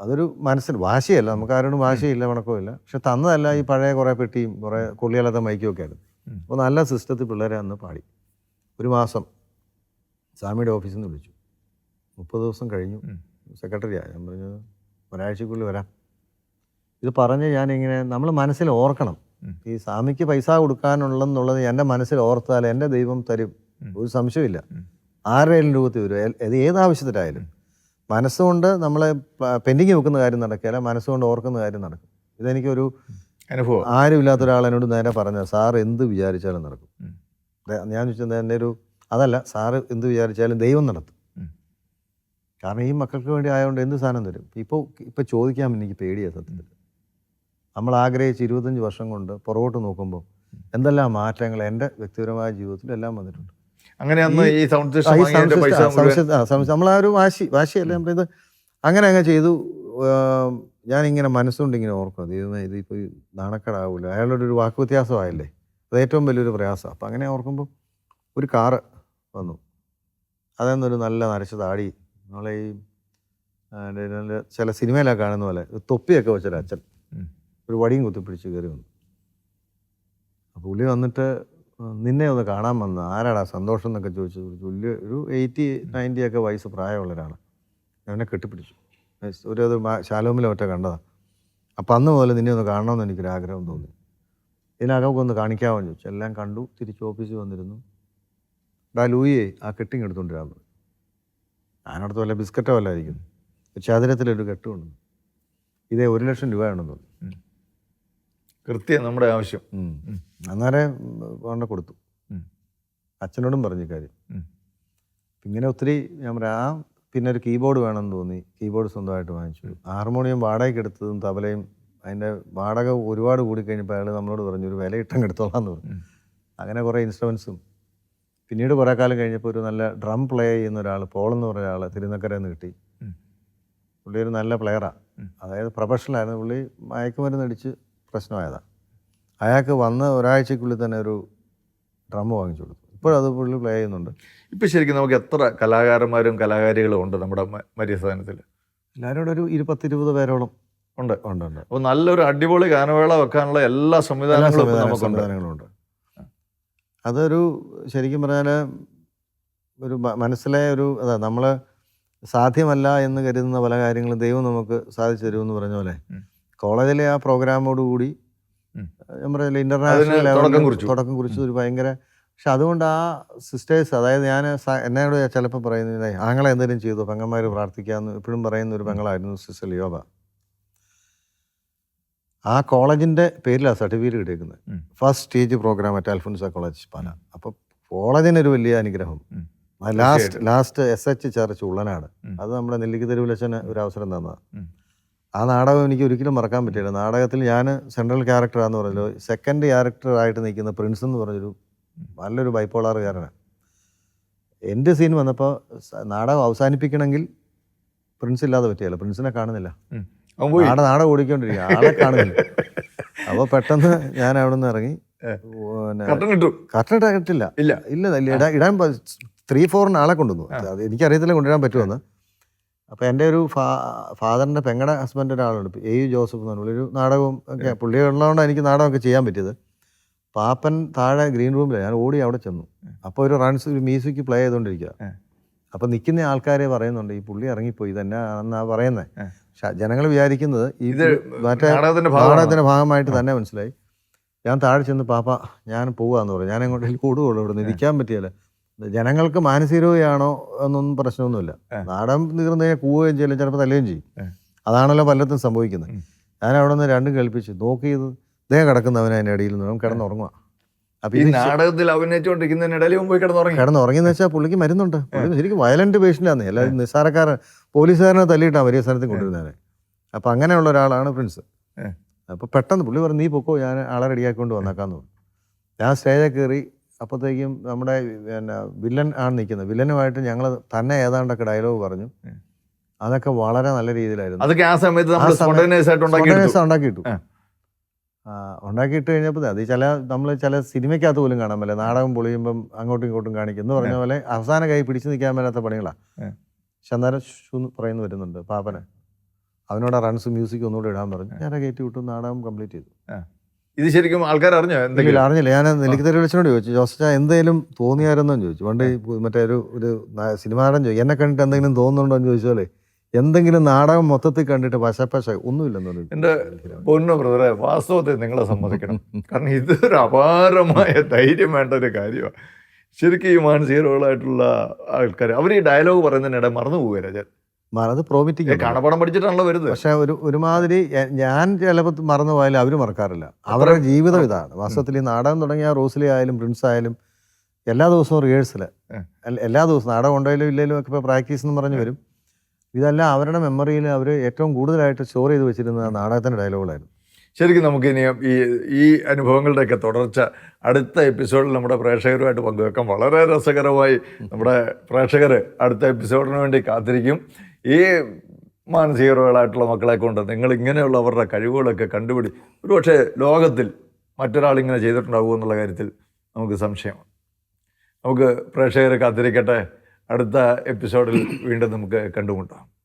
അതൊരു മനസ്സിന് വാശിയല്ല. നമുക്ക് ആരോടും വാശിയില്ല വണക്കമില്ല പക്ഷെ തന്നതല്ല ഈ പഴയ കുറേ പെട്ടിയും കുറേ കൊള്ളിയല്ലാത്ത മൈക്കും ഒക്കെ ആയിരുന്നു. അപ്പോൾ നല്ല സിസ്റ്റത്തിൽ പിള്ളേരെ അന്ന് പാടി. ഒരു മാസം സ്വാമിയുടെ ഓഫീസിൽ നിന്ന് വിളിച്ചു. മുപ്പത് ദിവസം കഴിഞ്ഞു. സെക്രട്ടറിയാ. സെക്രട്ടറിയാണ് ഞാൻ പറഞ്ഞു ഒരാഴ്ചക്കുള്ളിൽ വരാം. ഇത് പറഞ്ഞ് ഞാനിങ്ങനെ നമ്മൾ മനസ്സിൽ ഓർക്കണം. ഈ സ്വാമിക്ക് പൈസ കൊടുക്കാനുള്ളതെന്നുള്ളത് എന്റെ മനസ്സിൽ ഓർത്താൽ എന്റെ ദൈവം തരും. ഒരു സംശയമില്ല. ആരുടെയും രൂപത്തിൽ വരും. അത് ഏത് ആവശ്യത്തിലായാലും മനസ്സുകൊണ്ട് നമ്മളെ പെൻഡിങ് വെക്കുന്ന കാര്യം നടക്കില്ല മനസ്സുകൊണ്ട് ഓർക്കുന്ന കാര്യം നടക്കും. ഇതെനിക്കൊരു അനുഭവം. ആരുമില്ലാത്ത ഒരാൾ എന്നോട് നേരെ പറഞ്ഞു സാർ എന്ത് വിചാരിച്ചാലും നടക്കും. ഞാൻ ചോദിച്ചത് എന്റെ ഒരു അതല്ല സാർ എന്ത് വിചാരിച്ചാലും ദൈവം നടത്തും. കാരണം ഈ മക്കൾക്ക് വേണ്ടി ആയതുകൊണ്ട് എന്ത് സാധനം തരും? ഇപ്പോൾ ഇപ്പോൾ ചോദിക്കാൻ എനിക്ക് പേടിയാണ് സത്യത്തിൽ. നമ്മൾ ആഗ്രഹിച്ച് ഇരുപത്തഞ്ച് വർഷം കൊണ്ട് പുറകോട്ട് നോക്കുമ്പോൾ എന്തെല്ലാം മാറ്റങ്ങൾ എന്റെ വ്യക്തിപരമായ ജീവിതത്തിൽ എല്ലാം വന്നിട്ടുണ്ട്. അങ്ങനെ ഈ സൗണ്ട് പൈസ ആ, ഒരു വാശി വാശിയല്ല നമ്മൾ ഇത്? അങ്ങനെ അങ്ങ് ചെയ്തു ഞാനിങ്ങനെ മനസ്സുകൊണ്ട് ഇങ്ങനെ ഓർക്കും ദൈവമേ ഇതിപ്പോൾ നാണക്കേടാവില്ല അയാളുടെ ഒരു വാക്ക് വ്യത്യാസമായല്ലേ അത് ഏറ്റവും വലിയൊരു പ്രയാസം. അപ്പം അങ്ങനെ ഓർക്കുമ്പോൾ ഒരു കാറ് വന്നു. അതെന്നൊരു നല്ല നരച്ച താടി നമ്മളെ ഈ നല്ല ചില സിനിമയിലൊക്കെ കാണുന്ന പോലെ തൊപ്പിയൊക്കെ വെച്ചൊരു അച്ഛൻ. ഒരു വടിയും കുത്തിപ്പിടിച്ച് കയറി വന്നു. അപ്പോൾ പുള്ളി വന്നിട്ട് നിന്നെ ഒന്ന് കാണാൻ വന്ന ആരാടാ സന്തോഷം? എന്നൊക്കെ ചോദിച്ചു പുള്ളി ഒരു എയ്റ്റി നയന്റി ഒക്കെ വയസ്സ് പ്രായമുള്ള ഒരാളാണ്. അവനെ കെട്ടിപ്പിടിച്ചു. ഒരു അത് ശാലോമിലെ ഒറ്റ കണ്ടതാണ് അപ്പം അന്ന് മുതൽ നിന്നെ ഒന്ന് കാണണമെന്ന് എനിക്കൊരു ആഗ്രഹം തോന്നി. ഇതിനകമൊക്കെ കാണിക്കാമോ ചോദിച്ചു. എല്ലാം കണ്ടു തിരിച്ച് ഓഫീസിൽ വന്നിരുന്നു. ഡാ ലൂയിയെ ആ കെട്ടിങ് എടുത്തുകൊണ്ട് വരാൻ പറഞ്ഞു. ഞാനടുത്ത് വല്ല ബിസ്ക്കറ്റോ വല്ലായിരിക്കും ചതുരത്തിലൊരു കെട്ടുകൊണ്ട് ഇതേ ഒരു ലക്ഷം രൂപയാണെന്ന് തോന്നുന്നു കൃത്യം നമ്മുടെ ആവശ്യം. അന്നേരെ വേണ്ട കൊണ്ട് കൊടുത്തു അച്ഛനോടും പറഞ്ഞു കാര്യം. ഇങ്ങനെ ഒത്തിരി ഞാൻ പറയാം ആ പിന്നെ ഒരു കീബോർഡ് വേണമെന്ന് തോന്നി. കീബോർഡ് സ്വന്തമായിട്ട് വാങ്ങിച്ചു. ഹാർമോണിയം വാടകയ്ക്ക് എടുത്തതും തബലയും അതിന്റെ വാടക ഒരുപാട് കൂടി കഴിഞ്ഞപ്പോൾ അയാൾ നമ്മളോട് പറഞ്ഞു ഒരു വില ഇട്ടം എടുത്തോളാന്ന് പറഞ്ഞു. അങ്ങനെ കുറേ ഇൻസ്ട്രുമെൻസും പിന്നീട് കുറേ കാലം കഴിഞ്ഞപ്പോൾ ഒരു നല്ല ഡ്രം പ്ലേ ചെയ്യുന്ന ഒരാൾ പോളെന്ന് പറഞ്ഞ ഒരാൾ തിരുനക്കരയിൽ നിന്ന് കിട്ടി. പുള്ളി ഒരു നല്ല പ്ലെയറാണ് അതായത് പ്രൊഫഷണൽ ആയിരുന്നു. പുള്ളി മയക്കുമരുന്ന് അടിച്ച് പ്രശ്നമായതാണ് അയാൾക്ക് വന്ന് ഒരാഴ്ചക്കുള്ളിൽ തന്നെ ഒരു ഡ്രം വാങ്ങിച്ചു കൊടുത്തു. ഇപ്പോഴത് പുള്ളി പ്ലേ ചെയ്യുന്നുണ്ട്. ഇപ്പം ശരിക്കും നമുക്ക് എത്ര കലാകാരന്മാരും കലാകാരികളും ഉണ്ട് നമ്മുടെ മരിയ മര്യസ്ഥാനത്തിൽ എല്ലാവരും കൂടെ ഒരു ഇരുപത്തിരുപത് പേരോളം ഉണ്ട്. ഉണ്ട് ഉണ്ട്. അപ്പോൾ നല്ലൊരു അടിപൊളി ഗാനവേള വെക്കാനുള്ള എല്ലാ സംവിധാനങ്ങളും സംവിധാനങ്ങളുണ്ട്. അതൊരു ശരിക്കും പറഞ്ഞാൽ ഒരു മനസ്സിലെ ഒരു അതാ നമ്മൾ സാധ്യമല്ല എന്ന് കരുതുന്ന പല കാര്യങ്ങളും ദൈവം നമുക്ക് സാധിച്ചു തരുമെന്ന് പറഞ്ഞ പോലെ കോളേജിലെ ആ പ്രോഗ്രാമോടുകൂടി അതിന് ഇന്റർനാഷണൽ ലെവലിൽ. തുടക്കം കുറിച്ചു ഒരു ഭയങ്കര പക്ഷെ അതുകൊണ്ട് ആ സിസ്റ്റേഴ്സ് അതായത് ഞാൻ എന്നോട് ചിലപ്പോൾ പറയുന്നത് ആങ്ങളെ എന്തെങ്കിലും ചെയ്തു പെങ്ങന്മാർ പ്രാർത്ഥിക്കാമെന്ന് ഇപ്പോഴും പറയുന്ന ഒരു പെങ്ങളായിരുന്നു സിസ്റ്റർ ലിയോബ ആ കോളേജിന്റെ പേരിലാണ് സർട്ടിഫിക്കറ്റ് കിട്ടിയേക്കുന്നത്. First stage program at Alphonsa college Pala. അപ്പോൾ കോളേജിനൊരു വലിയ അനുഗ്രഹം. Last last S H church Ullanad. അത് നമ്മുടെ നെല്ലിക്ക് തെരുവിലച്ഛന് ഒരു അവസരം തന്നതാണ് ആ നാടകം എനിക്ക് ഒരിക്കലും മറക്കാൻ പറ്റില്ല നാടകത്തിൽ ഞാൻ സെൻട്രൽ ക്യാരക്ടറാന്ന് പറഞ്ഞല്ലോ സെക്കൻഡ് ക്യാരക്ടറായിട്ട് നിൽക്കുന്ന പ്രിൻസ് എന്ന് പറഞ്ഞൊരു നല്ലൊരു ബൈപ്പോളാറുകാരനാണ് എന്റെ സീൻ വന്നപ്പോൾ നാടകം അവസാനിപ്പിക്കണമെങ്കിൽ പ്രിൻസ് ഇല്ലാതെ പറ്റിയല്ല. പ്രിൻസിനെ കാണുന്നില്ല. നാടെ നാടകം ഓടിക്കൊണ്ടിരിക്കുക ആളെ കാണുന്നില്ല. അപ്പോൾ പെട്ടെന്ന് ഞാൻ അവിടെ നിന്ന് ഇറങ്ങി പിന്നെ കട്ടൻ കിട്ടും കറക്റ്റ് ഇട്ടില്ല ഇല്ല. ഇല്ല ഇടാൻ ഇടാൻ ത്രീ ഫോറിന് ആളെ കൊണ്ടുവന്നു. അത് എനിക്കറിയത്തില്ല കൊണ്ടുവരാൻ പറ്റുമെന്ന്. അപ്പോൾ എന്റെ ഒരു ഫാ ഫാദറിന്റെ പെങ്ങളുടെ ഹസ്ബൻഡ് ഒരാളുണ്ട്. എ യു ജോസഫ് എന്ന് പറഞ്ഞ പുള്ളി. ഒരു നാടകവും ഒക്കെ പുള്ളി ഉള്ളതുകൊണ്ടാണ് എനിക്ക് നാടകമൊക്കെ ചെയ്യാൻ പറ്റിയത്. പാപ്പൻ താഴെ ഗ്രീൻ റൂമിലാണ് ഞാൻ ഓടി അവിടെ ചെന്നു. അപ്പോൾ ഒരു റൺസ് ഒരു മ്യൂസിക് പ്ലേ ചെയ്തുകൊണ്ടിരിക്കുക. അപ്പോൾ നിൽക്കുന്ന ആൾക്കാരെ പറയുന്നുണ്ട് ഈ പുള്ളി ഇറങ്ങിപ്പോയി തന്നെ എന്നാ പറയുന്നത്. പക്ഷെ ജനങ്ങൾ വിചാരിക്കുന്നത് ഇത് മറ്റേ നാടകത്തിന്റെ ഭാഗമായിട്ട് തന്നെ മനസ്സിലായി. ഞാൻ താഴെ ചെന്ന് പാപ്പ ഞാൻ പോവാന്ന് പറഞ്ഞു. ഞാൻ അങ്ങോട്ട് കൂടുകയുള്ളൂ ഇവിടെ? നിൽക്കാൻ പറ്റിയല്ല. ജനങ്ങൾക്ക് മാനസികരോഗിയാണോ എന്നൊന്നും പ്രശ്നമൊന്നുമില്ല. നാടൻ നാടകം തീർന്നു കൂവുകയും ചെയ്യില്ല ചിലപ്പോൾ തലയും ചെയ്യും. അതാണല്ലോ പലയിടത്തും സംഭവിക്കുന്നത്. ഞാൻ അവിടെ നിന്ന് രണ്ടും കേൾപ്പിച്ചു. നോക്കിയത് ഇദ്ദേഹം കിടക്കുന്നവൻ അതിന്റെ ഇടയിൽ നിന്ന് കിടന്നുറങ്ങുക അപ്പൊ ഈ നാടകത്തിൽ അഭിനയിച്ചുകൊണ്ടിരിക്കുന്നതിനിടയിൽ പോയി കിടന്നുറങ്ങി കിടന്നുറങ്ങിയെന്ന് വെച്ചാൽ പുള്ളിക്ക് മരുന്നുണ്ട്. പുള്ളി ശരിക്കും വയലന്റ് പേഷ്യന്റാണ് എല്ലാവരും നിസ്സാരക്കാരൻ പോലീസുകാരനെ തല്ലിയിട്ടാണ് വലിയ സ്ഥലത്ത് കൊണ്ടുവരുന്നത് അപ്പൊ അങ്ങനെയുള്ള ഒരാളാണ് പ്രിൻസ്. അപ്പൊ പെട്ടെന്ന് പുള്ളി പറഞ്ഞു നീ പൊക്കോ ഞാൻ ആളെ റെഡിയാക്കിക്കൊണ്ട് വന്നേക്കാന്ന് പറഞ്ഞു. ഞാൻ സ്റ്റേജിൽ കയറി അപ്പോഴത്തേക്കും നമ്മുടെ പിന്നെ വില്ലൻ ആണ് നിൽക്കുന്നത്. വില്ലനുമായിട്ട് ഞങ്ങൾ തന്നെ ഏതാണ്ടൊക്കെ ഡയലോഗ് പറഞ്ഞു. അതൊക്കെ വളരെ നല്ല രീതിയിലായിരുന്നു. അതൊക്കെ ആ സമയത്ത് ഉണ്ടാക്കിയിട്ടു. ഉണ്ടാക്കിയിട്ട് കഴിഞ്ഞപ്പോൾ അത് ചില നമ്മൾ ചില സിനിമയ്ക്കകത്ത് പോലും കാണാൻ പറ്റില്ല നാടകം പൊളിയുമ്പം അങ്ങോട്ടും ഇങ്ങോട്ടും കാണിക്കും. എന്ന് പറഞ്ഞ പോലെ അവസാന കൈ പിടിച്ചു നിൽക്കാൻ മേലാത്ത പണികളാണ്. പക്ഷെ അന്നേരം ഷൂ പറയുന്നു വരുന്നുണ്ട് പാപ്പന്. അവനോട് റൺസ് മ്യൂസിക് ഒന്നുകൂടെ ഇടാൻ പറഞ്ഞു. ഞാൻ കയറ്റി വിട്ടു നാടകം കംപ്ലീറ്റ് ചെയ്തു. ഇത് ശരിക്കും ആൾക്കാർ അറിഞ്ഞോ എന്തെങ്കിലും അറിഞ്ഞില്ല. ഞാൻ നെല്ലിക്കത്തരി വിളിച്ചോട് ചോദിച്ചു. ജോസച്ച എന്തെങ്കിലും തോന്നിയായിരുന്നോ എന്ന് ചോദിച്ചു. പണ്ട് മറ്റേ ഒരു ഒരു സിനിമാടൻ ചോദിച്ചു. എന്നെ കണ്ടിട്ട് എന്തെങ്കിലും തോന്നുന്നുണ്ടോ എന്ന് ചോദിച്ചാലേ. എന്തെങ്കിലും നാടകം മൊത്തത്തിൽ കണ്ടിട്ട് പശപ്പശ ഒന്നുമില്ലെന്ന് എന്റെ പൊന്നു ബ്രദറെ വാസ്തവത്തെ നിങ്ങളെ സമ്മതിക്കണം. കാരണം ഇതൊരു അപാരമായ ധൈര്യം വേണ്ട ഒരു കാര്യമാണ് ശരിക്കും ഈ മാനസിക രോഗികളായിട്ടുള്ള ആൾക്കാർ അവർ ഈ ഡയലോഗ് പറയുന്നതിനിടെ മറന്നു പോകുക രാജൻ അത് പ്രോമിറ്റിംഗ് കാണപ്പടം പഠിച്ചിട്ടാണല്ലോ വരുന്നത്. പക്ഷേ ഒരു ഒരുമാതിരി ഞാൻ ചിലപ്പോൾ മറന്നു പോയാലും അവർ മറക്കാറില്ല. അവരുടെ ജീവിതം ഇതാണ്. വാസ്തവത്തിൽ ഈ നാടകം തുടങ്ങിയ റോസ്ലി ആയാലും പ്രിൻസ് ആയാലും എല്ലാ ദിവസവും റിഹേഴ്സൽ. എല്ലാ ദിവസവും നാടകം ഉണ്ടെങ്കിലും ഇല്ലെങ്കിലും ഒക്കെ ഇപ്പോൾ പ്രാക്ടീസ് എന്ന് പറഞ്ഞു വരും. ഇതെല്ലാം അവരുടെ മെമ്മറിയിൽ അവർ ഏറ്റവും കൂടുതലായിട്ട് സ്റ്റോർ ചെയ്ത് വെച്ചിരുന്ന നാടകത്തിന്റെ ഡയലോഗുകളായിരുന്നു ശരിക്കും നമുക്ക് ഇനി ഈ ഈ അനുഭവങ്ങളുടെയൊക്കെ തുടർച്ച അടുത്ത എപ്പിസോഡിൽ നമ്മുടെ പ്രേക്ഷകരുമായിട്ട് പങ്കുവെക്കാം. വളരെ രസകരമായി നമ്മുടെ പ്രേക്ഷകർ അടുത്ത എപ്പിസോഡിന് വേണ്ടി കാത്തിരിക്കും. ഈ മാനസിക രോഗികളായിട്ടുള്ള മക്കളെ കൊണ്ട് നിങ്ങൾ ഇങ്ങനെയുള്ള അവരുടെ കഴിവുകളൊക്കെ കണ്ടുപിടി ഒരുപക്ഷെ ലോകത്തിൽ മറ്റൊരാൾ ഇങ്ങനെ ചെയ്തിട്ടുണ്ടാകുമോ എന്നുള്ള കാര്യത്തിൽ നമുക്ക് സംശയമാണ്. നമുക്ക് പ്രേക്ഷകരെ കാത്തിരിക്കട്ടെ. അടുത്ത എപ്പിസോഡിൽ വീണ്ടും നമുക്ക് കണ്ടുമുട്ടാം.